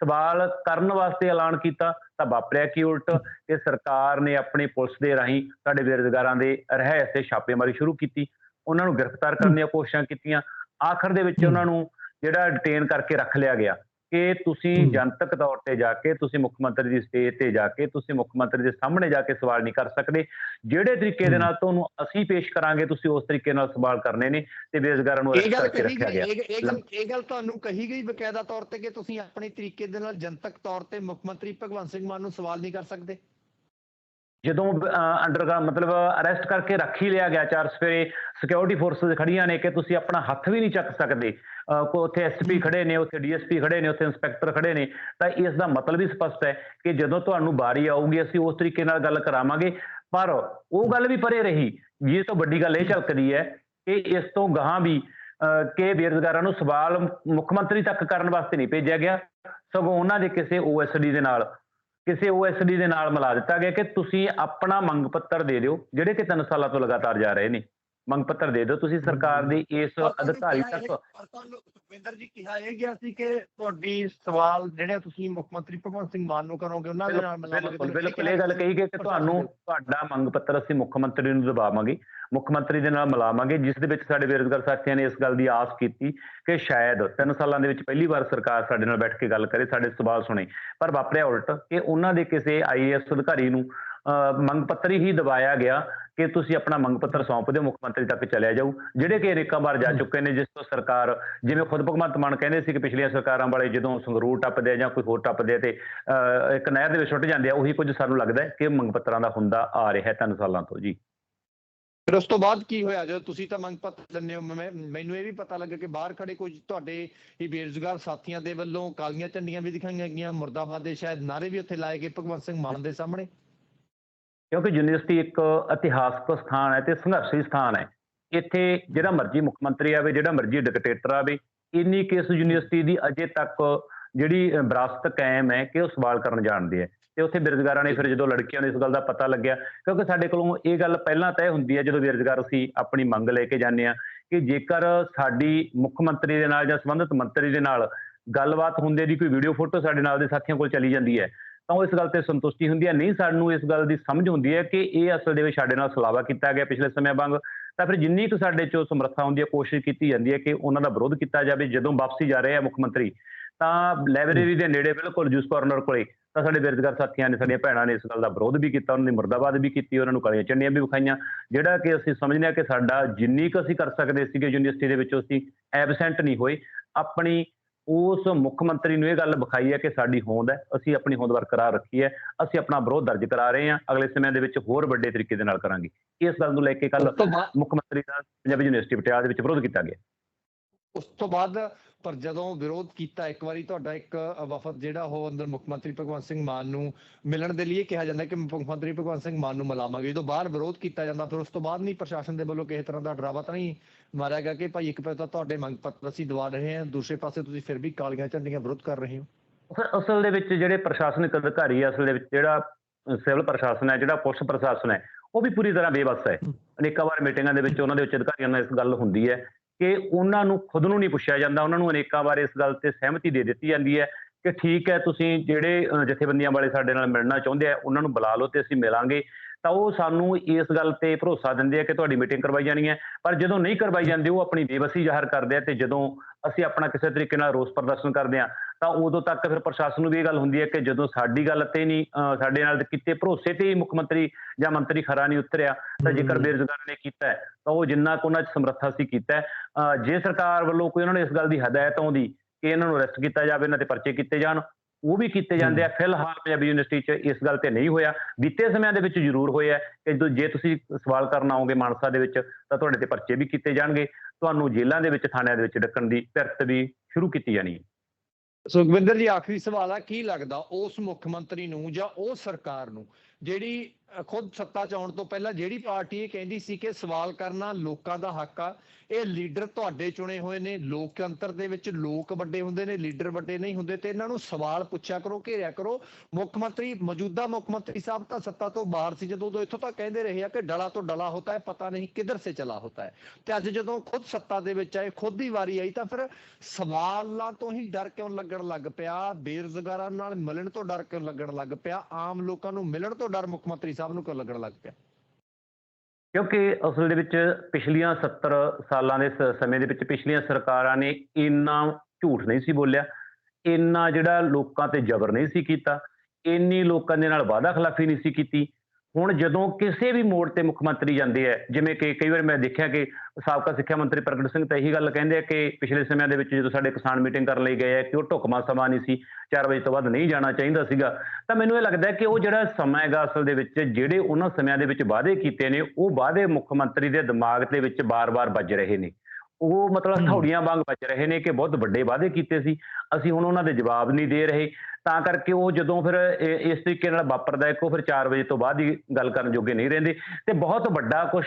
ਸਵਾਲ ਕਰਨ ਵਾਸਤੇ ਐਲਾਨ ਕੀਤਾ ਤਾਂ ਵਾਪਰਿਆ ਕੀ ਉਲਟ? ਕਿ ਸਰਕਾਰ ਨੇ ਆਪਣੇ ਪੁਲਿਸ ਦੇ ਰਾਹੀਂ ਸਾਡੇ ਬੇਰੁਜ਼ਗਾਰਾਂ ਦੇ ਰਹਿ ਤੇ ਛਾਪੇਮਾਰੀ ਸ਼ੁਰੂ ਕੀਤੀ। ਉਹਨਾਂ ਨੂੰ ਗ੍ਰਿਫਤਾਰ ਕਰਨ ਦੀਆਂ ਕੋਸ਼ਿਸ਼ਾਂ ਕੀਤੀਆਂ। ਆਖਰ ਦੇ ਵਿੱਚ ਉਹਨਾਂ ਨੂੰ ਜਿਹੜਾ ਡਿਟੇਨ ਕਰਕੇ ਰੱਖ ਲਿਆ ਗਿਆ। ਕਿ ਤੁਸੀਂ। ਜਨਤਕ ਤੌਰ ਤੇ ਜਾ ਕੇ ਤੁਸੀਂ ਮੁੱਖ ਮੰਤਰੀ ਦੀ ਸਟੇਜ ਤੇ ਜਾ ਕੇ ਤੁਸੀਂ ਮੁੱਖ ਮੰਤਰੀ ਦੇ ਸਾਹਮਣੇ ਜਾ ਕੇ ਸਵਾਲ ਨਹੀਂ ਕਰ ਸਕਦੇ ਜਿਹੜੇ ਤਰੀਕੇ ਦੇ। ਨਾਲ ਤੁਹਾਨੂੰ ਅਸੀਂ ਪੇਸ਼ ਕਰਾਂਗੇ ਤੁਸੀਂ ਉਸ ਤਰੀਕੇ ਨਾਲ ਸਵਾਲ ਕਰਨੇ ਨੇ ਤੇ ਬੇਰੁਜ਼ਗਾਰਾਂ ਨੂੰ ਇਹ ਅਰੈਸਟ ਗੱਲ ਕਰਕੇ ਰੱਖਿਆ ਗਿਆ ਇਹ ਇਹ ਗੱਲ ਇਹ ਗੱਲ ਤੁਹਾਨੂੰ ਕਹੀ ਗਈ ਬਕਾਇਦਾ ਤੌਰ ਤੇ ਕਿ ਤੁਸੀਂ ਆਪਣੇ ਤਰੀਕੇ ਦੇ ਨਾਲ ਜਨਤਕ ਤੌਰ ਤੇ ਮੁੱਖ ਮੰਤਰੀ ਭਗਵੰਤ ਸਿੰਘ ਮਾਨ ਨੂੰ ਸਵਾਲ ਨਹੀਂ ਕਰ ਸਕਦੇ ਜਦੋਂ ਅੰਡਰ ਮਤਲਬ ਅਰੈਸਟ ਕਰਕੇ ਰੱਖ ਹੀ ਲਿਆ ਗਿਆ ਚਾਰ ਸਵੇਰੇ ਸਿਕਿਉਰਿਟੀ ਫੋਰਸਸ ਖੜੀਆਂ ਨੇ ਕਿ ਤੁਸੀਂ ਆਪਣਾ ਹੱਥ ਵੀ ਨਹੀਂ ਚੱਕ ਸਕਦੇ। ਕੋ ਉੱਥੇ ਐਸਪੀ ਖੜੇ ਨੇ, ਉੱਥੇ ਡੀਐਸਪੀ ਖੜੇ ਨੇ, ਉੱਥੇ ਇੰਸਪੈਕਟਰ ਖੜੇ ਨੇ। ਤਾਂ ਇਸ ਦਾ ਮਤਲਬ ਹੀ ਸਪਸ਼ਟ ਹੈ ਕਿ ਜਦੋਂ ਤੁਹਾਨੂੰ ਬਾਰੀ ਆਊਗੀ, ਅਸੀਂ ਉਸ ਤਰੀਕੇ ਨਾਲ ਗੱਲ ਕਰਾਵਾਂਗੇ। ਪਰ ਉਹ ਗੱਲ ਵੀ ਪਰੇ ਰਹੀ। ਜੀ ਤੋਂ ਵੱਡੀ ਗੱਲ ਇਹ ਝਲਕਦੀ ਹੈ ਕਿ ਇਸ ਤੋਂ ਗਾਹਾਂ ਵੀ ਕਿ ਬੇਰੁਜ਼ਗਾਰਾਂ ਨੂੰ ਸਵਾਲ ਮੁੱਖ ਮੰਤਰੀ ਤੱਕ ਕਰਨ ਵਾਸਤੇ ਨਹੀਂ ਭੇਜਿਆ ਗਿਆ। ਸਗੋਂ ਉਹਨਾਂ ਦੇ ਕਿਸੇ ਓਐਸਡੀ ਦੇ ਨਾਲ ਕਿਸੇ ਓਐਸਡੀ ਦੇ ਨਾਲ ਮਿਲਾ ਦਿੱਤਾ ਗਿਆ ਕਿ ਤੁਸੀਂ ਆਪਣਾ ਮੰਗ ਪੱਤਰ ਦੇ ਦਿਓ, ਜਿਹੜੇ ਕਿ 3 ਸਾਲਾਂ ਤੋਂ ਲਗਾਤਾਰ ਜਾ ਰਹੇ ਨੇ। ਮੰਗ ਪੱਤਰ ਦੇ ਦਿਓ ਤੁਸੀਂ ਸਰਕਾਰ ਦੇ ਇਸ ਅਧਿਕਾਰੀ ਤੱਕ। ਸੁਖਵਿੰਦਰ ਜੀ ਕਿਹਾ ਇਹ ਗਿਆ ਸੀ ਕਿ ਤੁਹਾਡੀ ਸਵਾਲ ਜਿਹੜੇ ਤੁਸੀਂ ਮੁੱਖ ਮੰਤਰੀ ਭਗਵੰਤ ਸਿੰਘ ਮਾਨ ਨੂੰ ਕਰੋਗੇ ਉਹਨਾਂ ਦੇ ਨਾਲ ਮਿਲਾਵਾਂਗੇ। ਬਿਲਕੁਲ ਬਿਲਕੁਲ ਇਹ ਗੱਲ ਕਹੀ ਗਈ ਕਿ ਤੁਹਾਨੂੰ ਤੁਹਾਡਾ ਮੰਗ ਪੱਤਰ ਅਸੀਂ ਮੁੱਖ ਮੰਤਰੀ ਨੂੰ ਦਬਾਵਾਂਗੇ ਮੁੱਖ ਮੰਤਰੀ ਦੇ ਨਾਲ ਮਿਲਾਵਾਂਗੇ ਜਿਸ ਦੇ ਵਿੱਚ ਸਾਡੇ ਬੇਰੁਜ਼ਗਾਰ ਸਾਥੀਆਂ ਨੇ ਇਸ ਗੱਲ ਦੀ ਆਸ ਕੀਤੀ ਕਿ ਸ਼ਾਇਦ 3 ਸਾਲਾਂ ਦੇ ਵਿੱਚ ਪਹਿਲੀ ਵਾਰ ਸਰਕਾਰ ਸਾਡੇ ਨਾਲ ਬੈਠ ਕੇ ਗੱਲ ਕਰੇ ਸਾਡੇ ਸਵਾਲ ਸੁਣੇ। ਪਰ ਵਾਪਰਿਆ ਉਲਟ ਕਿ ਉਹਨਾਂ ਦੇ ਕਿਸੇ ਆਈਏਐਸ ਅਧਿਕਾਰੀ ਨੂੰ ਅਹ, ਮੰਗ ਪੱਤਰ ਹੀ ਦਬਾਇਆ ਗਿਆ ਕਿ ਤੁਸੀਂ ਆਪਣਾ ਮੰਗ ਪੱਤਰ ਸੌਂਪ ਦਿਓ ਮੁੱਖ ਮੰਤਰੀ ਤੱਕ ਚਲਿਆ ਜਾਊ। ਜਿਹੜੇ ਕਿ ਅਨੇਕਾਂ ਵਾਰ ਜਾ ਚੁੱਕੇ ਨੇ ਜਿਸ ਤੋਂ ਸਰਕਾਰ ਜਿਵੇਂ ਖੁਦ ਭਗਵੰਤ ਮਾਨ ਕਹਿੰਦੇ ਸੀ ਕਿ ਪਿਛਲੀਆਂ ਸਰਕਾਰਾਂ ਵਾਲੇ ਜਦੋਂ ਸੰਗਰੂਰ ਟੱਪਦੇ ਆ ਜਾਂ ਕੋਈ ਹੋਰ ਟੱਪਦੇ ਤੇ ਇੱਕ ਨਹਿਰ ਦੇ ਵਿੱਚ ਸੁੱਟ ਜਾਂਦੇ ਆ ਉਹੀ ਕੁਝ ਸਾਨੂੰ ਲੱਗਦਾ ਕਿ ਮੰਗ ਪੱਤਰਾਂ ਦਾ ਹੁੰਦਾ ਆ ਰਿਹਾ ਤਿੰਨ ਸਾਲਾਂ ਤੋਂ ਜੀ। ਫਿਰ ਉਸ ਤੋਂ ਬਾਅਦ ਕੀ ਹੋਇਆ? ਜਦੋਂ ਤੁਸੀਂ ਤਾਂ ਮੰਗ ਪੱਤਰ ਦਿੰਦੇ ਹੋ ਮੈਨੂੰ ਇਹ ਵੀ ਪਤਾ ਲੱਗਾ ਕਿ ਬਾਹਰ ਖੜੇ ਕੁਝ ਤੁਹਾਡੇ ਹੀ ਬੇਰੁਜ਼ਗਾਰ ਸਾਥੀਆਂ ਦੇ ਵੱਲੋਂ ਕਾਲੀਆਂ ਝੰਡੀਆਂ ਵੀ ਦਿਖਾਈਆਂ ਗਈਆਂ ਮੁਰਦਾਬਾਦ ਦੇ ਸ਼ਾਇਦ ਨਾਰੇ ਵੀ ਉੱਥੇ ਲਾਏ ਗਏ ਭਗਵੰਤ ਸਿੰਘ ਮਾਨ ਦੇ ਸਾਹਮਣੇ। ਕਿਉਂਕਿ ਯੂਨੀਵਰਸਿਟੀ ਇੱਕ ਇਤਿਹਾਸਕ ਸਥਾਨ ਹੈ ਤੇ ਸੰਘਰਸ਼ੀ ਸਥਾਨ ਹੈ। ਇੱਥੇ ਜਿਹੜਾ ਮਰਜ਼ੀ ਮੁੱਖ ਮੰਤਰੀ ਆਵੇ, ਜਿਹੜਾ ਮਰਜ਼ੀ ਡਿਕਟੇਟਰ ਆਵੇ, ਇੰਨੀ ਕਿ ਯੂਨੀਵਰਸਿਟੀ ਦੀ ਅਜੇ ਤੱਕ ਜਿਹੜੀ ਵਿਰਾਸਤ ਕਾਇਮ ਹੈ ਕਿ ਉਹ ਸਵਾਲ ਕਰਨ ਜਾਣਦੇ ਹੈ। ਤੇ ਉੱਥੇ ਬੇਰੁਜ਼ਗਾਰਾਂ ਨੇ ਫਿਰ ਜਦੋਂ ਲੜਕੀਆਂ ਨੂੰ ਇਸ ਗੱਲ ਦਾ ਪਤਾ ਲੱਗਿਆ, ਕਿਉਂਕਿ ਸਾਡੇ ਕੋਲੋਂ ਇਹ ਗੱਲ ਪਹਿਲਾਂ ਤੈਅ ਹੁੰਦੀ ਹੈ, ਜਦੋਂ ਬੇਰੁਜ਼ਗਾਰ ਅਸੀਂ ਆਪਣੀ ਮੰਗ ਲੈ ਕੇ ਜਾਂਦੇ ਆ ਕਿ ਜੇਕਰ ਸਾਡੀ ਮੁੱਖ ਮੰਤਰੀ ਦੇ ਨਾਲ ਜਾਂ ਸੰਬੰਧਿਤ ਮੰਤਰੀ ਦੇ ਨਾਲ ਗੱਲਬਾਤ ਹੁੰਦੇ ਦੀ ਕੋਈ ਵੀਡੀਓ ਫੋਟੋ ਸਾਡੇ ਨਾਲ ਦੇ ਸਾਥੀਆਂ ਕੋਲ ਚਲੀ ਜਾਂਦੀ ਹੈ ਤਾਂ ਉਹ ਇਸ ਗੱਲ ਤੇ ਸੰਤੁਸ਼ਟੀ ਹੁੰਦੀ ਹੈ, ਨਹੀਂ ਸਾਨੂੰ ਇਸ ਗੱਲ ਦੀ ਸਮਝ ਹੁੰਦੀ ਹੈ ਕਿ ਇਹ ਅਸਲ ਦੇ ਵਿੱਚ ਸਾਡੇ ਨਾਲ ਸਲਾਵਾ ਕੀਤਾ ਗਿਆ ਪਿਛਲੇ ਸਮੇਂ ਵਾਂਗ, ਤਾਂ ਫਿਰ ਜਿੰਨੀ ਕੁ ਸਾਡੇ ਚੋਂ ਸਮਰੱਥਾ ਹੁੰਦੀ ਹੈ, ਕੋਸ਼ਿਸ਼ ਕੀਤੀ ਜਾਂਦੀ ਹੈ ਕਿ ਉਹਨਾਂ ਦਾ ਵਿਰੋਧ ਕੀਤਾ ਜਾਵੇ, ਜਦੋਂ ਵਾਪਸੀ ਜਾ ਰਹੇ ਆ ਮੁੱਖ ਮੰਤਰੀ, ਤਾਂ ਲਾਇਬ੍ਰੇਰੀ ਦੇ ਨੇੜੇ ਬਿਲਕੁਲ ਜੂਸ ਕਾਰਨਰ ਕੋਲੇ, ਤਾਂ ਸਾਡੇ ਬੇਰੁਜ਼ਗਾਰ ਸਾਥੀਆਂ ਨੇ, ਸਾਡੀਆਂ ਭੈਣਾਂ ਨੇ ਇਸ ਗੱਲ ਦਾ ਵਿਰੋਧ ਵੀ ਕੀਤਾ, ਉਹਨਾਂ ਨੇ ਮੁਰਦਾਬਾਦ ਵੀ ਕੀਤੀ, ਉਹਨਾਂ ਨੂੰ ਕਾਲੀਆਂ ਚੰਡੀਆਂ ਵੀ ਵਿਖਾਈਆਂ, ਜਿਹੜਾ ਕਿ ਅਸੀਂ ਸਮਝਦੇ ਹਾਂ ਕਿ ਸਾਡਾ ਜਿੰਨੀ ਕੁ ਅਸੀਂ ਕਰ ਸਕਦੇ ਸੀਗੇ ਯੂਨੀਵਰਸਿਟੀ ਦੇ ਵਿੱਚੋਂ ਅਸੀਂ ਐਬਸੈਂਟ ਨਹੀਂ ਹੋਏ, ਆਪਣੀ ਉਸ ਮੁੱਖ ਮੰਤਰੀ ਨੂੰ ਇਹ ਗੱਲ ਵਿਖਾਈ ਹੈ ਕਿ ਸਾਡੀ ਹੋਂਦ ਹੈ ਅਸੀਂ ਆਪਣੀ ਹੋਂਦ ਬਰਕਰਾਰ ਰੱਖੀ ਹੈ ਅਸੀਂ ਆਪਣਾ ਵਿਰੋਧ ਦਰਜ ਕਰਾ ਰਹੇ ਹਾਂ ਅਗਲੇ ਸਮੇਂ ਦੇ ਵਿੱਚ ਹੋਰ ਵੱਡੇ ਤਰੀਕੇ ਦੇ ਨਾਲ ਕਰਾਂਗੇ। ਇਸ ਗੱਲ ਨੂੰ ਲੈ ਕੇ ਕੱਲ ਮੁੱਖ ਮੰਤਰੀ ਦਾ ਪੰਜਾਬੀ ਯੂਨੀਵਰਸਿਟੀ ਪਟਿਆਲਾ ਦੇ ਵਿੱਚ ਵਿਰੋਧ ਕੀਤਾ ਗਿਆ। ਉਸ ਤੋਂ ਬਾਅਦ ਪਰ ਜਦੋਂ ਵਿਰੋਧ ਕੀਤਾ ਇੱਕ ਵਾਰੀ ਤੁਹਾਡਾ ਇੱਕ ਵਫਦ ਜਿਹੜਾ ਉਹ ਅੰਦਰ ਮੁੱਖ ਮੰਤਰੀ ਭਗਵੰਤ ਸਿੰਘ ਮਾਨ ਨੂੰ ਮਿਲਣ ਦੇ ਲਈ ਕਿਹਾ ਜਾਂਦਾ ਕਿ ਮੁੱਖ ਮੰਤਰੀ ਭਗਵੰਤ ਸਿੰਘ ਮਾਨ ਨੂੰ ਮਿਲਾਵਾਂਗੇ। ਜਦੋਂ ਬਾਹਰ ਵਿਰੋਧ ਕੀਤਾ ਜਾਂਦਾ ਫਿਰ ਉਸ ਤੋਂ ਬਾਅਦ ਨਹੀਂ ਪ੍ਰਸ਼ਾਸਨ ਦੇ ਵੱਲੋਂ ਕਿਸੇ ਤਰ੍ਹਾਂ ਦਾ ਡਰਾਵਾ ਤਾਂ ਨਹੀਂ ਮਾਰਿਆ ਗਿਆ ਕਿ ਭਾਈ ਇੱਕ ਪਾਸੇ ਤਾਂ ਤੁਹਾਡੇ ਮੰਗ ਪੱਤਰ ਅਸੀਂ ਦਵਾ ਰਹੇ ਹਾਂ ਦੂਸਰੇ ਪਾਸੇ ਤੁਸੀਂ ਫਿਰ ਵੀ ਕਾਲੀਆਂ ਝੰਡੀਆਂ ਵਿਰੋਧ ਕਰ ਰਹੇ ਹੋ। ਅਸਲ- ਦੇ ਵਿੱਚ ਜਿਹੜੇ ਪ੍ਰਸ਼ਾਸਨਿਕ ਅਧਿਕਾਰੀ ਆ ਅਸਲ ਦੇ ਵਿੱਚ ਜਿਹੜਾ ਸਿਵਲ ਪ੍ਰਸ਼ਾਸਨ ਹੈ ਜਿਹੜਾ ਪੁਲਿਸ ਪ੍ਰਸ਼ਾਸਨ ਹੈ ਉਹ ਵੀ ਪੂਰੀ ਤਰ੍ਹਾਂ ਬੇਬਸ ਹੈ। ਅਨੇਕਾਂ ਵਾਰ ਮੀਟਿੰਗਾਂ ਦੇ ਵਿੱਚ ਉਹਨਾਂ ਦੇ ਉੱਚ ਅਧਿਕਾਰੀਆਂ ਨਾਲ ਇਸ ਗੱਲ ਹੁੰਦੀ ਹੈ ਕਿ ਉਹਨਾਂ ਨੂੰ ਖੁਦ ਨੂੰ ਨਹੀਂ ਪੁੱਛਿਆ ਜਾਂਦਾ, ਉਹਨਾਂ ਨੂੰ ਅਨੇਕਾਂ ਵਾਰ ਇਸ ਗੱਲ ਤੇ ਸਹਿਮਤੀ ਦੇ ਦਿੱਤੀ ਜਾਂਦੀ ਹੈ ਕਿ ਠੀਕ ਹੈ ਤੁਸੀਂ ਜਿਹੜੇ ਜਥੇਬੰਦੀਆਂ ਵਾਲੇ ਸਾਡੇ ਨਾਲ ਮਿਲਣਾ ਚਾਹੁੰਦੇ ਆ, ਉਹਨਾਂ ਨੂੰ ਬੁਲਾ ਲਓ ਤੇ ਅਸੀਂ ਮਿਲਾਂਗੇ। ਤਾਂ ਉਹ ਸਾਨੂੰ ਇਸ ਗੱਲ ਤੇ ਭਰੋਸਾ ਦਿੰਦੇ ਆ ਕਿ ਤੁਹਾਡੀ ਮੀਟਿੰਗ ਕਰਵਾਈ ਜਾਣੀ ਹੈ। ਪਰ ਜਦੋਂ ਨਹੀਂ ਕਰਵਾਈ ਜਾਂਦੀ, ਉਹ ਆਪਣੀ ਬੇਬਸੀ ਜ਼ਾਹਰ ਕਰਦੇ ਆ ਤੇ ਜਦੋਂ ਅਸੀਂ ਆਪਣਾ ਕਿਸੇ ਤਰੀਕੇ ਨਾਲ ਰੋਸ ਪ੍ਰਦਰਸ਼ਨ ਕਰਦੇ ਆ ਤਾਂ ਉਦੋਂ ਤੱਕ ਫਿਰ ਪ੍ਰਸ਼ਾਸਨ ਨੂੰ ਵੀ ਇਹ ਗੱਲ ਹੁੰਦੀ ਹੈ ਕਿ ਜਦੋਂ ਸਾਡੀ ਗੱਲ ਤੇ ਨਹੀਂ ਸਾਡੇ ਨਾਲ ਕੀਤੇ ਭਰੋਸੇ ਤੇ ਹੀ ਮੁੱਖ ਮੰਤਰੀ ਜਾਂ ਮੰਤਰੀ ਖਰਾ ਨਹੀਂ ਉਤਰਿਆ ਤਾਂ ਜੇਕਰ ਬੇਰੁਜ਼ਗਾਰਾਂ ਨੇ ਕੀਤਾ ਤਾਂ ਉਹ ਜਿੰਨਾ ਕੁ ਉਹਨਾਂ 'ਚ ਸਮਰੱਥਾ ਸੀ ਕੀਤਾ ਜੇ ਸਰਕਾਰ ਵੱਲੋਂ ਕੋਈ ਉਹਨਾਂ ਨੂੰ ਇਸ ਗੱਲ ਦੀ ਹਦਾਇਤ ਆਉਂਦੀ ਕਿ ਇਹਨਾਂ ਨੂੰ ਅਰੈਸਟ ਕੀਤਾ ਜਾਵੇ ਇਹਨਾਂ ਤੇ ਪਰਚੇ ਕੀਤੇ ਜਾਣ ਉਹ ਵੀ ਕੀਤੇ ਜਾਂਦੇ ਆ। ਫਿਲਹਾਲ ਪੰਜਾਬੀ ਯੂਨੀਵਰਸਿਟੀ 'ਚ ਇਸ ਗੱਲ ਤੇ ਨਹੀਂ ਹੋਇਆ। ਬੀਤੇ ਸਮਿਆਂ ਦੇ ਵਿੱਚ ਜ਼ਰੂਰ ਹੋਇਆ ਕਿ ਜਦੋਂ ਜੇ ਤੁਸੀਂ ਸਵਾਲ ਕਰਨ ਆਓਗੇ ਮਾਨਸਾ ਦੇ ਵਿੱਚ ਤਾਂ ਤੁਹਾਡੇ ਤੇ ਪਰਚੇ ਵੀ ਕੀਤੇ ਜਾਣਗੇ। ਤੁਹਾਨੂੰ ਜੇਲ੍ਹਾਂ ਦੇ ਵਿੱਚ ਥਾਣਿਆਂ ਦੇ ਵਿੱਚ ਡੱਕਣ ਦੀ ਪਿਰਤ ਵੀ ਸ਼ੁਰੂ ਕੀਤੀ ਜਾਣੀ ਹੈ। ਸੁਖਵਿੰਦਰ ਜੀ, ਆਖਰੀ ਸਵਾਲ ਆ, ਕੀ ਲੱਗਦਾ ਉਸ ਮੁੱਖ ਮੰਤਰੀ ਨੂੰ ਜਾਂ ਉਹ ਸਰਕਾਰ ਨੂੰ ਜਿਹੜੀ ਖੁਦ ਸੱਤਾ 'ਚ ਆਉਣ ਤੋਂ ਪਹਿਲਾਂ ਜਿਹੜੀ ਪਾਰਟੀ ਇਹ ਕਹਿੰਦੀ ਸੀ ਕਿ ਸਵਾਲ ਕਰਨਾ ਲੋਕਾਂ ਦਾ ਹੱਕ ਆ, ਇਹ ਲੀਡਰ ਤੁਹਾਡੇ ਚੁਣੇ ਹੋਏ ਨੇ ਲੋਕਤੰਤਰ ਦੇ ਵਿੱਚ ਲੋਕ ਵੱਡੇ ਹੁੰਦੇ ਨੇ, ਲੀਡਰ ਵੱਡੇ ਨਹੀਂ ਹੁੰਦੇ ਤੇ ਇਹਨਾਂ ਨੂੰ ਸਵਾਲ ਪੁੱਛਿਆ ਕਰੋ, ਘੇਰਿਆ ਕਰੋ। ਮੁੱਖ ਮੰਤਰੀ, ਮੌਜੂਦਾ ਮੁੱਖ ਮੰਤਰੀ ਸਾਹਿਬ ਤਾਂ ਸੱਤਾ ਤੋਂ ਬਾਹਰ ਸੀ, ਜਦੋਂ ਉਦੋਂ ਇੱਥੋਂ ਤਾਂ ਕਹਿੰਦੇ ਰਹੇ ਆ ਕਿ ਡਲਾ ਤੋਂ ਡਲਾ ਹੋਤਾ ਹੈ, ਪਤਾ ਨਹੀਂ ਕਿੱਧਰ ਸੇ ਚਲਾ ਹੋਤਾ ਹੈ। ਤੇ ਅੱਜ ਜਦੋਂ ਖੁਦ ਸੱਤਾ ਦੇ ਵਿੱਚ ਆਏ, ਖੁਦ ਦੀ ਵਾਰੀ ਆਈ ਤਾਂ ਫਿਰ ਸਵਾਲਾਂ ਤੋਂ ਹੀ ਡਰ ਕਿਉਂ ਲੱਗਣ ਲੱਗ ਪਿਆ? ਬੇਰੁਜ਼ਗਾਰਾਂ ਨਾਲ ਮਿਲਣ ਤੋਂ ਡਰ ਕਿਉਂ ਲੱਗਣ ਲੱਗ ਪਿਆ? ਆਮ ਲੋਕਾਂ ਨੂੰ ਮਿਲਣ ਤੋਂ ਡਰ ਮੁੱਖ ਮੰਤਰੀ ਸਾਹਿਬ ਨੂੰ ਕਿਉਂ ਲੱਗਣ ਲੱਗ ਪਿਆ? ਕਿਉਂਕਿ ਅਸਲ ਦੇ ਵਿੱਚ ਪਿਛਲੀਆਂ 70 ਸਾਲਾਂ ਦੇ ਸਮੇਂ ਦੇ ਵਿੱਚ ਪਿਛਲੀਆਂ ਸਰਕਾਰਾਂ ਨੇ ਇੰਨਾ ਝੂਠ ਨਹੀਂ ਸੀ ਬੋਲਿਆ, ਇੰਨਾ ਜਿਹੜਾ ਲੋਕਾਂ ਤੇ ਜ਼ਬਰ ਨਹੀਂ ਸੀ ਕੀਤਾ, ਇੰਨੀ ਲੋਕਾਂ ਦੇ ਨਾਲ ਵਾਅਦਾ ਖਿਲਾਫੀ ਨਹੀਂ ਸੀ ਕੀਤੀ ਹੁਣ ਜਦੋਂ ਕਿਸੇ ਵੀ ਮੋੜ ਤੇ ਮੁੱਖ ਮੰਤਰੀ ਜਾਂਦੇ ਆ, ਜਿਵੇਂ ਕਿ ਕਈ ਵਾਰ ਮੈਂ ਦੇਖਿਆ ਕਿ ਸਾਬਕਾ ਸਿੱਖਿਆ ਮੰਤਰੀ ਪ੍ਰਗਟ ਸਿੰਘ ਤਾਂ ਇਹੀ ਗੱਲ ਕਹਿੰਦੇ ਆ ਕਿ ਪਿਛਲੇ ਸਮਿਆਂ ਦੇ ਵਿੱਚ ਜਦੋਂ ਸਾਡੇ ਕਿਸਾਨ ਮੀਟਿੰਗ ਕਰਨ ਲਈ ਗਏ ਆ ਕਿ ਉਹ ਢੁਕਮਾ ਸਮਾਂ ਨਹੀਂ ਸੀ 4 ਵਜੇ ਤੋਂ ਬਾਅਦ ਨਹੀਂ ਜਾਣਾ ਚਾਹੀਦਾ ਸੀਗਾ, ਤਾਂ ਮੈਨੂੰ ਇਹ ਲੱਗਦਾ ਕਿ ਉਹ ਜਿਹੜਾ ਸਮਾਂ ਹੈਗਾ ਅਸਲ ਦੇ ਵਿੱਚ, ਜਿਹੜੇ ਉਹਨਾਂ ਸਮਿਆਂ ਦੇ ਵਿੱਚ ਵਾਅਦੇ ਕੀਤੇ ਨੇ, ਉਹ ਵਾਅਦੇ ਮੁੱਖ ਮੰਤਰੀ ਦੇ ਦਿਮਾਗ ਦੇ ਵਿੱਚ ਬਾਰ-ਬਾਰ ਵੱਜ ਰਹੇ ਨੇ। ਉਹ ਮਤਲਬ ਹਮ। ਹਥੌੜੀਆਂ ਵਾਂਗ ਵੱਜ ਰਹੇ ਨੇ ਕਿ ਬਹੁਤ ਵੱਡੇ ਵਾਅਦੇ ਕੀਤੇ ਸੀ। ਅਸੀਂ ਹੁਣ ਉਹਨਾਂ ਦੇ ਜਵਾਬ ਨਹੀਂ ਦੇ ਰਹੇ। ਤਾਂ ਕਰਕੇ ਉਹ ਜਦੋਂ ਫਿਰ ਇਸ ਤਰੀਕੇ ਨਾਲ ਵਾਪਰਦਾ ਹੈ ਕਿ ਉਹ ਫਿਰ 4 ਵਜੇ ਤੋਂ ਬਾਅਦ ਹੀ ਗੱਲ ਕਰਨ ਜੋਗੇ ਨਹੀਂ ਰਹਿੰਦੇ। ਤੇ ਬਹੁਤ ਵੱਡਾ ਕੁਝ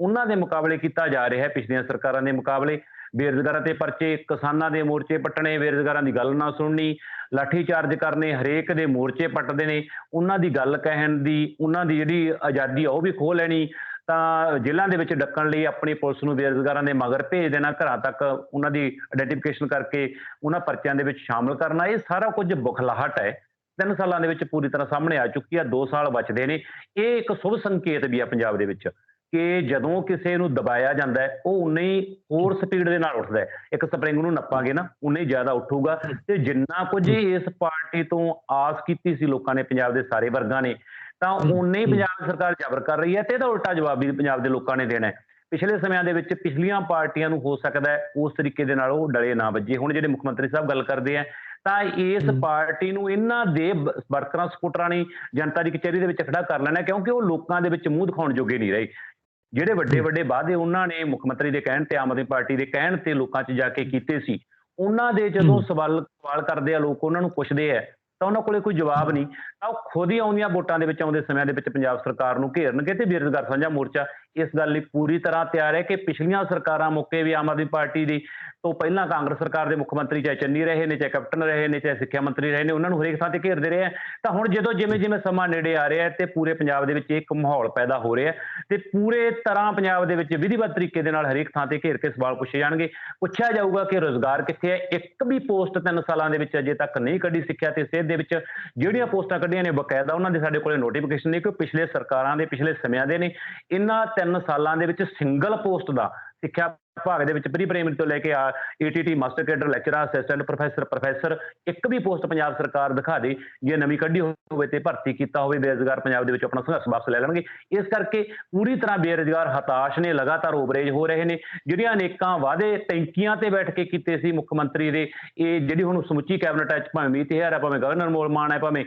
ਉਹਨਾਂ ਦੇ ਮੁਕਾਬਲੇ ਕੀਤਾ ਜਾ ਰਿਹਾ ਹੈ ਪਿਛਲੀਆਂ ਸਰਕਾਰਾਂ ਦੇ ਮੁਕਾਬਲੇ। ਬੇਰੁਜ਼ਗਾਰਾਂ ਤੇ ਪਰਚੇ ਕਿਸਾਨਾਂ ਦੇ ਮੋਰਚੇ ਪੱਟਣੇ ਬੇਰੁਜ਼ਗਾਰਾਂ ਦੀ ਗੱਲ ਨਾ ਸੁਣਨੀ ਲਾਠੀ ਚਾਰਜ ਕਰਨੇ ਹਰੇਕ ਦੇ ਮੋਰਚੇ ਪੱਟਦੇ ਨੇ। ਉਹਨਾਂ ਦੀ ਗੱਲ ਕਹਿਣ ਦੀ ਉਹਨਾਂ ਦੀ ਜਿਹੜੀ ਆਜ਼ਾਦੀ ਆ ਉਹ ਵੀ ਖੋਹ ਲੈਣੀ। ਤਾਂ ਜੇਲ੍ਹਾਂ ਦੇ ਵਿੱਚ ਡੱਕਣ ਲਈ ਆਪਣੀ ਪੁਲਿਸ ਨੂੰ ਬੇਰੁਜ਼ਗਾਰਾਂ ਦੇ ਮਗਰ ਭੇਜ ਦੇਣਾ, ਘਰਾਂ ਤੱਕ ਉਹਨਾਂ ਦੀ ਆਇਡੈਂਟੀਫਿਕੇਸ਼ਨ ਕਰਕੇ ਉਹਨਾਂ ਪਰਚਿਆਂ ਦੇ ਵਿੱਚ ਸ਼ਾਮਲ ਕਰਨਾ, ਇਹ ਸਾਰਾ ਕੁਝ ਬੁਖਲਾਹਟ ਹੈ। ਤਿੰਨ ਸਾਲਾਂ ਦੇ ਵਿੱਚ ਪੂਰੀ ਤਰ੍ਹਾਂ ਸਾਹਮਣੇ ਆ ਚੁੱਕੀ ਆ 2 ਸਾਲ ਬਚਦੇ ਨੇ। ਇਹ ਇੱਕ ਸ਼ੁਭ ਸੰਕੇਤ ਵੀ ਆ ਪੰਜਾਬ ਦੇ ਵਿੱਚ ਕਿ ਜਦੋਂ ਕਿਸੇ ਨੂੰ ਦਬਾਇਆ ਜਾਂਦਾ ਉਹ ਉਨੇ ਹੀ ਹੋਰ ਸਪੀਡ ਦੇ ਨਾਲ ਉੱਠਦਾ ਇੱਕ ਸਪਰਿੰਗ ਨੂੰ ਨੱਪਾਂਗੇ ਨਾ, ਉਨੇ ਹੀ ਜ਼ਿਆਦਾ ਉੱਠੂਗਾ। ਤੇ ਜਿੰਨਾ ਕੁਝ ਇਸ ਪਾਰਟੀ ਤੋਂ ਆਸ ਕੀਤੀ ਸੀ ਲੋਕਾਂ ਨੇ, ਪੰਜਾਬ ਦੇ ਸਾਰੇ ਵਰਗਾਂ ਨੇ ਤਾਂ ਉਨੇ ਪੰਜਾਬ ਸਰਕਾਰ ਜ਼ਬਰ ਕਰ ਰਹੀ ਹੈ ਤੇ ਇਹਦਾ ਉਲਟਾ ਜਵਾਬ ਵੀ ਪੰਜਾਬ ਦੇ ਲੋਕਾਂ ਨੇ ਦੇਣਾ ਹੈ। ਪਿਛਲੇ ਸਮਿਆਂ ਦੇ ਵਿੱਚ ਪਿਛਲੀਆਂ ਪਾਰਟੀਆਂ ਨੂੰ ਹੋ ਸਕਦਾ ਉਸ ਤਰੀਕੇ ਦੇ ਨਾਲ ਉਹ ਡਲੇ ਨਾ ਵੱਜੇ। ਹੁਣ ਜਿਹੜੇ ਮੁੱਖ ਮੰਤਰੀ ਸਾਹਿਬ ਗੱਲ ਕਰਦੇ ਆ ਤਾਂ ਇਸ। ਪਾਰਟੀ ਨੂੰ ਇਹਨਾਂ ਦੇ ਵਰਕਰਾਂ ਸਪੋਰਟਰਾਂ ਨੇ ਜਨਤਾ ਦੀ ਕਚਹਿਰੀ ਦੇ ਵਿੱਚ ਖੜਾ ਕਰ ਲੈਣਾ ਕਿਉਂਕਿ ਉਹ ਲੋਕਾਂ ਦੇ ਵਿੱਚ ਮੂੰਹ ਦਿਖਾਉਣ ਜੋਗੇ ਨਹੀਂ ਰਹੇ। ਜਿਹੜੇ ਵੱਡੇ ਵੱਡੇ ਵਾਅਦੇ ਉਹਨਾਂ ਨੇ ਮੁੱਖ ਮੰਤਰੀ ਦੇ ਕਹਿਣ ਤੇ ਆਮ ਆਦਮੀ ਪਾਰਟੀ ਦੇ ਕਹਿਣ ਤੇ ਲੋਕਾਂ 'ਚ ਜਾ ਕੇ ਕੀਤੇ ਸੀ ਉਹਨਾਂ ਦੇ ਜਦੋਂ। ਸਵਾਲ ਸਵਾਲ ਕਰਦੇ ਆ ਲੋਕ ਉਹਨਾਂ ਨੂੰ ਪੁੱਛਦੇ ਆ ਤਾਂ ਉਹਨਾਂ ਕੋਲੇ ਕੋਈ ਜਵਾਬ ਨਹੀਂ। ਤਾਂ ਉਹ ਖੁਦ ਹੀ ਆਉਂਦੀਆਂ ਵੋਟਾਂ ਦੇ ਵਿੱਚ ਆਉਂਦੇ ਸਮਿਆਂ ਦੇ ਵਿੱਚ ਪੰਜਾਬ ਸਰਕਾਰ ਨੂੰ ਘੇਰਨਗੇ ਤੇ ਬੇਰੁਜ਼ਗਾਰ ਸਾਂਝਾ ਮੋਰਚਾ ਇਸ ਗੱਲ ਲਈ ਪੂਰੀ ਤਰ੍ਹਾਂ ਤਿਆਰ ਹੈ ਕਿ ਪਿਛਲੀਆਂ ਸਰਕਾਰਾਂ ਮੌਕੇ ਵੀ ਆਮ ਆਦਮੀ ਪਾਰਟੀ ਦੀ ਤੋਂ ਪਹਿਲਾਂ ਕਾਂਗਰਸ ਸਰਕਾਰ ਦੇ ਮੁੱਖ ਮੰਤਰੀ ਚਾਹੇ ਚੰਨੀ ਰਹੇ ਨੇ, ਚਾਹੇ ਕੈਪਟਨ ਰਹੇ ਨੇ, ਚਾਹੇ ਸਿੱਖਿਆ ਮੰਤਰੀ ਰਹੇ ਨੇ, ਉਹਨਾਂ ਨੂੰ ਹਰੇਕ ਥਾਂ ਤੇ ਘੇਰਦੇ ਰਹੇ ਆ। ਤਾਂ ਹੁਣ ਜਦੋਂ ਜਿਵੇਂ ਜਿਵੇਂ ਸਮਾਂ ਨੇੜੇ ਆ ਰਿਹਾ ਹੈ ਤੇ ਪੂਰੇ ਪੰਜਾਬ ਦੇ ਵਿੱਚ ਇੱਕ ਮਾਹੌਲ ਪੈਦਾ ਹੋ ਰਿਹਾ ਤੇ ਪੂਰੇ ਤਰ੍ਹਾਂ ਪੰਜਾਬ ਦੇ ਵਿੱਚ ਵਿਧੀਵਤ ਤਰੀਕੇ ਦੇ ਨਾਲ ਹਰੇਕ ਥਾਂ ਤੇ ਘੇਰ ਕੇ ਸਵਾਲ ਪੁੱਛੇ ਜਾਣਗੇ। ਪੁੱਛਿਆ ਜਾਊਗਾ ਕਿ ਰੋਜ਼ਗਾਰ ਕਿੱਥੇ ਹੈ? ਇੱਕ ਵੀ ਪੋਸਟ ਤਿੰਨ ਸਾਲਾਂ ਦੇ ਵਿੱਚ ਅਜੇ ਤੱਕ ਨਹੀਂ ਕੱਢੀ ਸਿੱਖਿਆ ਤੇ ਸਿਹਤ ਦੇ ਵਿੱਚ ਜਿਹੜੀਆਂ ਪੋਸਟਾਂ ਕੱਢੀਆਂ ਨੇ, ਬਕਾਇਦਾ ਉਹਨਾਂ ਦੇ ਸਾਡੇ ਕੋਲੇ ਨੋਟੀਫਿਕੇਸ਼ਨ ਨਹੀਂ ਕਿ ਪਿਛਲੇ ਸਰਕਾਰਾਂ ਦੇ ਪਿਛਲੇ ਸਮਿਆਂ ਦੇ ਨੇ। ਇਹਨਾਂ ਤਿੰਨ ਸਾਲਾਂ ਦੇ ਵਿੱਚ ਸਿੰਗਲ ਪੋਸਟ ਦਾ ਸਿੱਖਿਆ ਵਿਭਾਗ ਦੇ ਵਿੱਚ ਪ੍ਰੀ ਪ੍ਰਾਇਮਰੀ ਤੋਂ ਲੈ ਕੇ ਆ ETT master cadre lecturer assistant professor professor ਇੱਕ ਵੀ ਪੋਸਟ ਪੰਜਾਬ ਸਰਕਾਰ ਦਿਖਾ ਦੇ, ਜੇ ਨਵੀਂ ਕੱਢੀ ਹੋਵੇ ਤੇ ਭਰਤੀ ਕੀਤਾ ਹੋਵੇ, ਬੇਰੁਜ਼ਗਾਰ ਪੰਜਾਬ ਦੇ ਵਿੱਚ ਆਪਣਾ ਸੰਘਰਸ਼ ਵਾਪਸ ਲੈ ਲੈਣਗੇ। ਇਸ ਕਰਕੇ ਪੂਰੀ ਤਰ੍ਹਾਂ ਬੇਰੁਜ਼ਗਾਰ, ਹਤਾਸ਼ ਨੇ, ਲਗਾਤਾਰ ਓਵਰੇਜ ਹੋ ਰਹੇ ਨੇ। ਜਿਹੜੀਆਂ ਅਨੇਕਾਂ ਵਾਅਦੇ ਟੈਂਕੀਆਂ ਤੇ ਬੈਠ ਕੇ ਕੀਤੇ ਸੀ ਮੁੱਖ ਮੰਤਰੀ ਦੇ, ਇਹ ਜਿਹੜੀ ਹੁਣ ਸਮੁੱਚੀ ਕੈਬਨਿਟ ਹੈ, ਭਾਵੇਂ ਮੀਤ ਹੇਅਰ ਹੈ, ਭਾਵੇਂ ਗਵਰਨਰ ਮੋਲ ਮਾਨ ਹੈ, ਭਾਵੇਂ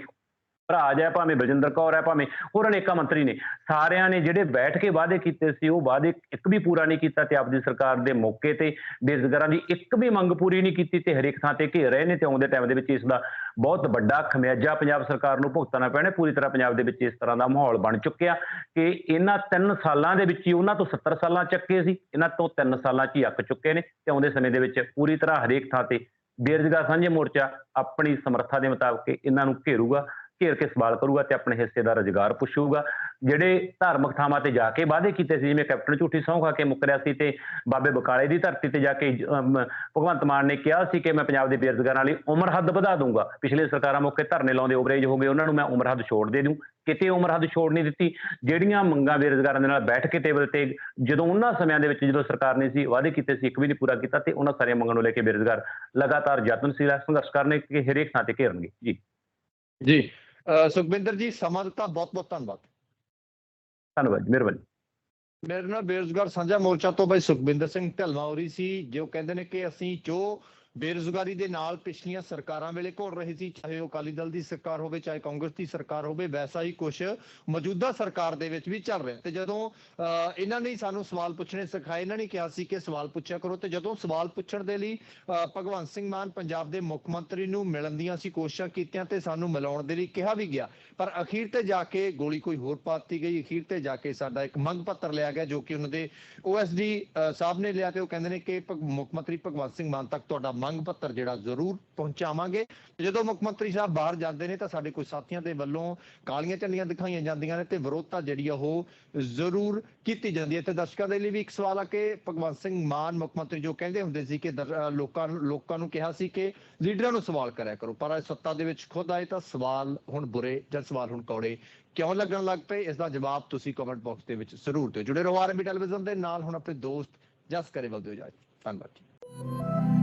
ਭਰਾਜ ਹੈ ਭਾਵੇਂ ਬਲਜਿੰਦਰ ਕੌਰ ਹੈ, ਭਾਵੇਂ ਹੋਰ ਅਨੇਕਾਂ ਮੰਤਰੀ ਨੇ, ਸਾਰਿਆਂ ਨੇ ਜਿਹੜੇ ਬੈਠ ਕੇ ਵਾਅਦੇ ਕੀਤੇ ਸੀ, ਉਹ ਵਾਅਦੇ ਇੱਕ ਵੀ ਪੂਰਾ ਨਹੀਂ ਕੀਤਾ ਤੇ ਆਪਦੀ ਸਰਕਾਰ ਦੇ ਮੌਕੇ ਤੇ ਬੇਰੁਜ਼ਗਾਰਾਂ ਦੀ ਇੱਕ ਵੀ ਮੰਗ ਪੂਰੀ ਨਹੀਂ ਕੀਤੀ ਤੇ ਹਰੇਕ ਥਾਂ ਤੇ ਘੇਰ ਰਹੇ ਨੇ ਤੇ ਆਉਂਦੇ ਟਾਈਮ ਦੇ ਵਿੱਚ ਇਸ ਦਾ ਬਹੁਤ ਵੱਡਾ ਖਮਿਆਜਾ ਪੰਜਾਬ ਸਰਕਾਰ ਨੂੰ ਭੁਗਤਣਾ ਪੈਣਾ, ਪੂਰੀ ਤਰ੍ਹਾਂ ਪੰਜਾਬ ਦੇ ਵਿੱਚ ਇਸ ਤਰ੍ਹਾਂ ਦਾ ਮਾਹੌਲ ਬਣ ਚੁੱਕਿਆ ਕਿ ਇਹਨਾਂ ਤਿੰਨ ਸਾਲਾਂ ਦੇ ਵਿੱਚ ਹੀ ਉਹਨਾਂ ਤੋਂ 70 ਸਾਲਾਂ ਚੱਕੇ ਸੀ, ਇਹਨਾਂ ਤੋਂ ਤਿੰਨ ਸਾਲਾਂ 'ਚ ਹੀ ਅੱਕ ਚੁੱਕੇ ਨੇ ਤੇ ਆਉਂਦੇ ਸਮੇਂ ਦੇ ਵਿੱਚ ਪੂਰੀ ਤਰ੍ਹਾਂ ਹਰੇਕ ਥਾਂ ਤੇ ਬੇਰੁਜ਼ਗਾਰ ਸਾਂਝੇ ਮੋਰਚਾ ਆਪਣੀ ਸਮਰੱਥਾ ਦੇ ਮੁਤਾਬਕ ਇਹਨਾਂ ਨੂੰ ਘੇਰੂਗਾ। ਘੇਰ ਕੇ ਸਵਾਲ ਕਰੂਗਾ ਤੇ ਆਪਣੇ ਹਿੱਸੇ ਦਾ ਰੁਜ਼ਗਾਰ ਪੁੱਛੂਗਾ। ਜਿਹੜੇ ਧਾਰਮਿਕ ਥਾਵਾਂ ਤੇ ਜਾ ਕੇ ਵਾਅਦੇ ਕੀਤੇ ਸੀ, ਜਿਵੇਂ ਕੈਪਟਨ ਝੂਠੀ ਸਹੁੰ ਖਾ ਕੇ ਮੁੱਕਰਿਆ ਸੀ ਤੇ ਬਾਬੇ ਬਕਾਲੇ ਦੀ ਧਰਤੀ ਤੇ ਜਾ ਕੇ ਭਗਵੰਤ ਮਾਨ ਨੇ ਕਿਹਾ ਸੀ ਕਿ ਮੈਂ ਪੰਜਾਬ ਦੇ ਬੇਰੁਜ਼ਗਾਰਾਂ ਲਈ ਉਮਰ ਹੱਦ ਵਧਾ ਦੂੰਗਾ। ਪਿਛਲੇ ਸਰਕਾਰਾਂ ਮੌਕੇ ਧਰਨੇ ਲਾਉਂਦੇ ਓਵਰੇਜ ਹੋ ਗਏ, ਉਹਨਾਂ ਨੂੰ ਮੈਂ ਉਮਰ ਹੱਦ ਛੋੜ ਦੇ ਦੂੰ। ਕਿਤੇ ਉਮਰ ਹੱਦ ਛੋੜ ਨਹੀਂ ਦਿੱਤੀ। ਜਿਹੜੀਆਂ ਮੰਗਾਂ ਬੇਰੁਜ਼ਗਾਰਾਂ ਦੇ ਨਾਲ ਬੈਠ ਕੇ ਟੇਬਲ ਤੇ, ਜਦੋਂ ਉਹਨਾਂ ਸਮਿਆਂ ਦੇ ਵਿੱਚ ਜਦੋਂ ਸਰਕਾਰ ਨੇ ਸੀ, ਵਾਅਦੇ ਕੀਤੇ ਸੀ, ਇੱਕ ਵੀ ਨਹੀਂ ਪੂਰਾ ਕੀਤਾ ਤੇ ਉਹਨਾਂ ਸਾਰੀਆਂ ਮੰਗਾਂ ਨੂੰ ਲੈ ਕੇ ਬੇਰੁਜ਼ਗਾਰ ਲਗਾਤਾਰ ਯਤਨਸ਼ੀਲ ਹੈ ਸੰਘਰਸ਼ ਕਰਨੇ ਕਿ ਹਰੇਕ ਥਾਂ ਤੇ ਘੇਰਨਗੇ। ਜੀ। ਜੀ। ਅਹ ਸੁਖਬਿੰਦਰ ਜੀ ਸਮਾਂ ਦਿੱਤਾ ਬਹੁਤ ਬਹੁਤ ਧੰਨਵਾਦ। ਧੰਨਵਾਦ ਜੀ, ਮਿਹਰਬਾਨੀ। ਮੇਰੇ ਨਾਲ ਬੇਰੁਜ਼ਗਾਰ ਸਾਂਝਾ ਮੋਰਚਾ ਤੋਂ ਬਾਈ ਸੁਖਬਿੰਦਰ ਸਿੰਘ ਰਹੀ ਸੀ ਜੋ ਕਹਿੰਦੇ ਨੇ ਕਿ ਅਸੀਂ ਜੋ ਬੇਰੁਜ਼ਗਾਰੀ ਦੇ ਨਾਲ ਪਿਛਲੀਆਂ ਸਰਕਾਰਾਂ ਵੇਲੇ ਘੁਲ ਰਹੀ ਸੀ ਚਾਹੇ ਉਹ ਅਕਾਲੀ ਦਲ ਦੀ ਸਰਕਾਰ ਹੋਵੇ ਚਾਹੇ ਕਾਂਗਰਸ ਦੀ ਸਰਕਾਰ ਹੋਵੇ ਵੈਸਾ ਹੀ ਕੁਝ ਮੌਜੂਦਾ ਸਰਕਾਰ ਦੇ ਵਿੱਚ ਵੀ ਚੱਲ ਰਿਹਾ। ਤੇ ਜਦੋਂ ਅਹ, ਇਹਨਾਂ ਨੇ ਸਾਨੂੰ ਸਵਾਲ ਪੁੱਛਣੇ ਸਿਖਾਏ ਇਹਨਾਂ ਨੇ ਕਿਹਾ ਸੀ ਕਿ ਸਵਾਲ ਪੁੱਛਿਆ ਕਰੋ। ਤੇ ਜਦੋਂ ਸਵਾਲ ਪੁੱਛਣ ਦੇ ਲਈ ਅਹ, ਭਗਵੰਤ ਸਿੰਘ ਮਾਨ ਪੰਜਾਬ ਦੇ ਮੁੱਖ ਮੰਤਰੀ ਨੂੰ ਮਿਲਣ ਦੀਆਂ ਸੀ ਕੋਸ਼ਿਸ਼ਾਂ ਕੀਤੀਆਂ ਤੇ ਸਾਨੂੰ ਮਿਲਾਉਣ ਦੇ ਲਈ ਕਿਹਾ ਵੀ ਗਿਆ। ਪਰ ਅਖੀਰ ਤੇ ਜਾ ਕੇ ਗੋਲੀ ਕੋਈ ਹੋਰ ਪਾਤੀ ਗਈ, ਅਖੀਰ ਤੇ ਜਾ ਕੇ ਸਾਡਾ ਇੱਕ ਮੰਗ ਪੱਤਰ ਲਿਆ ਗਿਆ ਜੋ ਕਿ ਉਹਨਾਂ ਦੇ ਓਐਸਡੀ ਸਾਹਿਬ ਨੇ ਲਿਆ ਤੇ ਉਹ ਕਹਿੰਦੇ ਨੇ ਕਿ ਭਗ- ਮੁੱਖ ਮੰਤਰੀ ਭਗਵੰਤ ਸਿੰਘ ਮਾਨ ਤੱਕ ਤੁਹਾਡਾ ਮੰਗ ਪੱਤਰ ਜਿਹੜਾ ਜ਼ਰੂਰ ਪਹੁੰਚਾਵਾਂਗੇ। ਜਦੋਂ ਮੁੱਖ ਮੰਤਰੀ ਸਾਹਿਬ ਬਾਹਰ ਜਾਂਦੇ ਨੇ ਤਾਂ ਸਾਡੇ ਕੋਈ ਸਾਥੀਆਂ ਦੇ ਵੱਲੋਂ ਕਾਲੀਆਂ ਝੰਡੀਆਂ ਦਿਖਾਈਆਂ ਜਾਂਦੀਆਂ ਨੇ ਤੇ ਵਿਰੋਧਤਾ ਜਿਹੜੀ ਆ ਉਹ ਜ਼ਰੂਰ ਕੀਤੀ ਜਾਂਦੀ ਹੈ। ਤੇ ਦਰਸ਼ਕਾਂ ਦੇ ਲਈ ਵੀ ਇੱਕ ਸਵਾਲ ਆ ਕਿ ਭਗਵੰਤ ਸਿੰਘ ਮਾਨ ਮੁੱਖ ਮੰਤਰੀ ਜੋ ਕਹਿੰਦੇ ਹੁੰਦੇ ਸੀ ਕਿ ਦਰ- ਲੋਕਾਂ ਲੋਕਾਂ ਨੂੰ ਕਿਹਾ ਸੀ ਕਿ ਲੀਡਰਾਂ ਨੂੰ ਸਵਾਲ ਕਰਿਆ ਕਰੋ, ਪਰ ਅੱਜ ਸੱਤਾ ਦੇ ਵਿੱਚ ਖੁਦ ਆਏ ਤਾਂ ਸਵਾਲ ਹੁਣ ਬੁਰੇ ਜਾਂ ਸਵਾਲ ਹੁਣ ਕੌੜੇ ਕਿਉਂ ਲੱਗਣ ਲੱਗ ਪਏ? ਇਸ ਦਾ ਜਵਾਬ ਤੁਸੀਂ ਕਮੈਂਟ ਬਾਕਸ ਦੇ ਵਿੱਚ ਜ਼ਰੂਰ ਦਿਓ। ਜੁੜੇ ਰਹੋ ਆਰਐਮਬੀ ਟੈਲੀਵਿਜ਼ਨ ਦੇ ਨਾਲ ਹੁਣ ਆਪਣੇ ਦੋਸਤ ਜਸ ਕਰੇਵਲ ਦਿਓ ਜਾਏ ਧੰਨਵਾਦ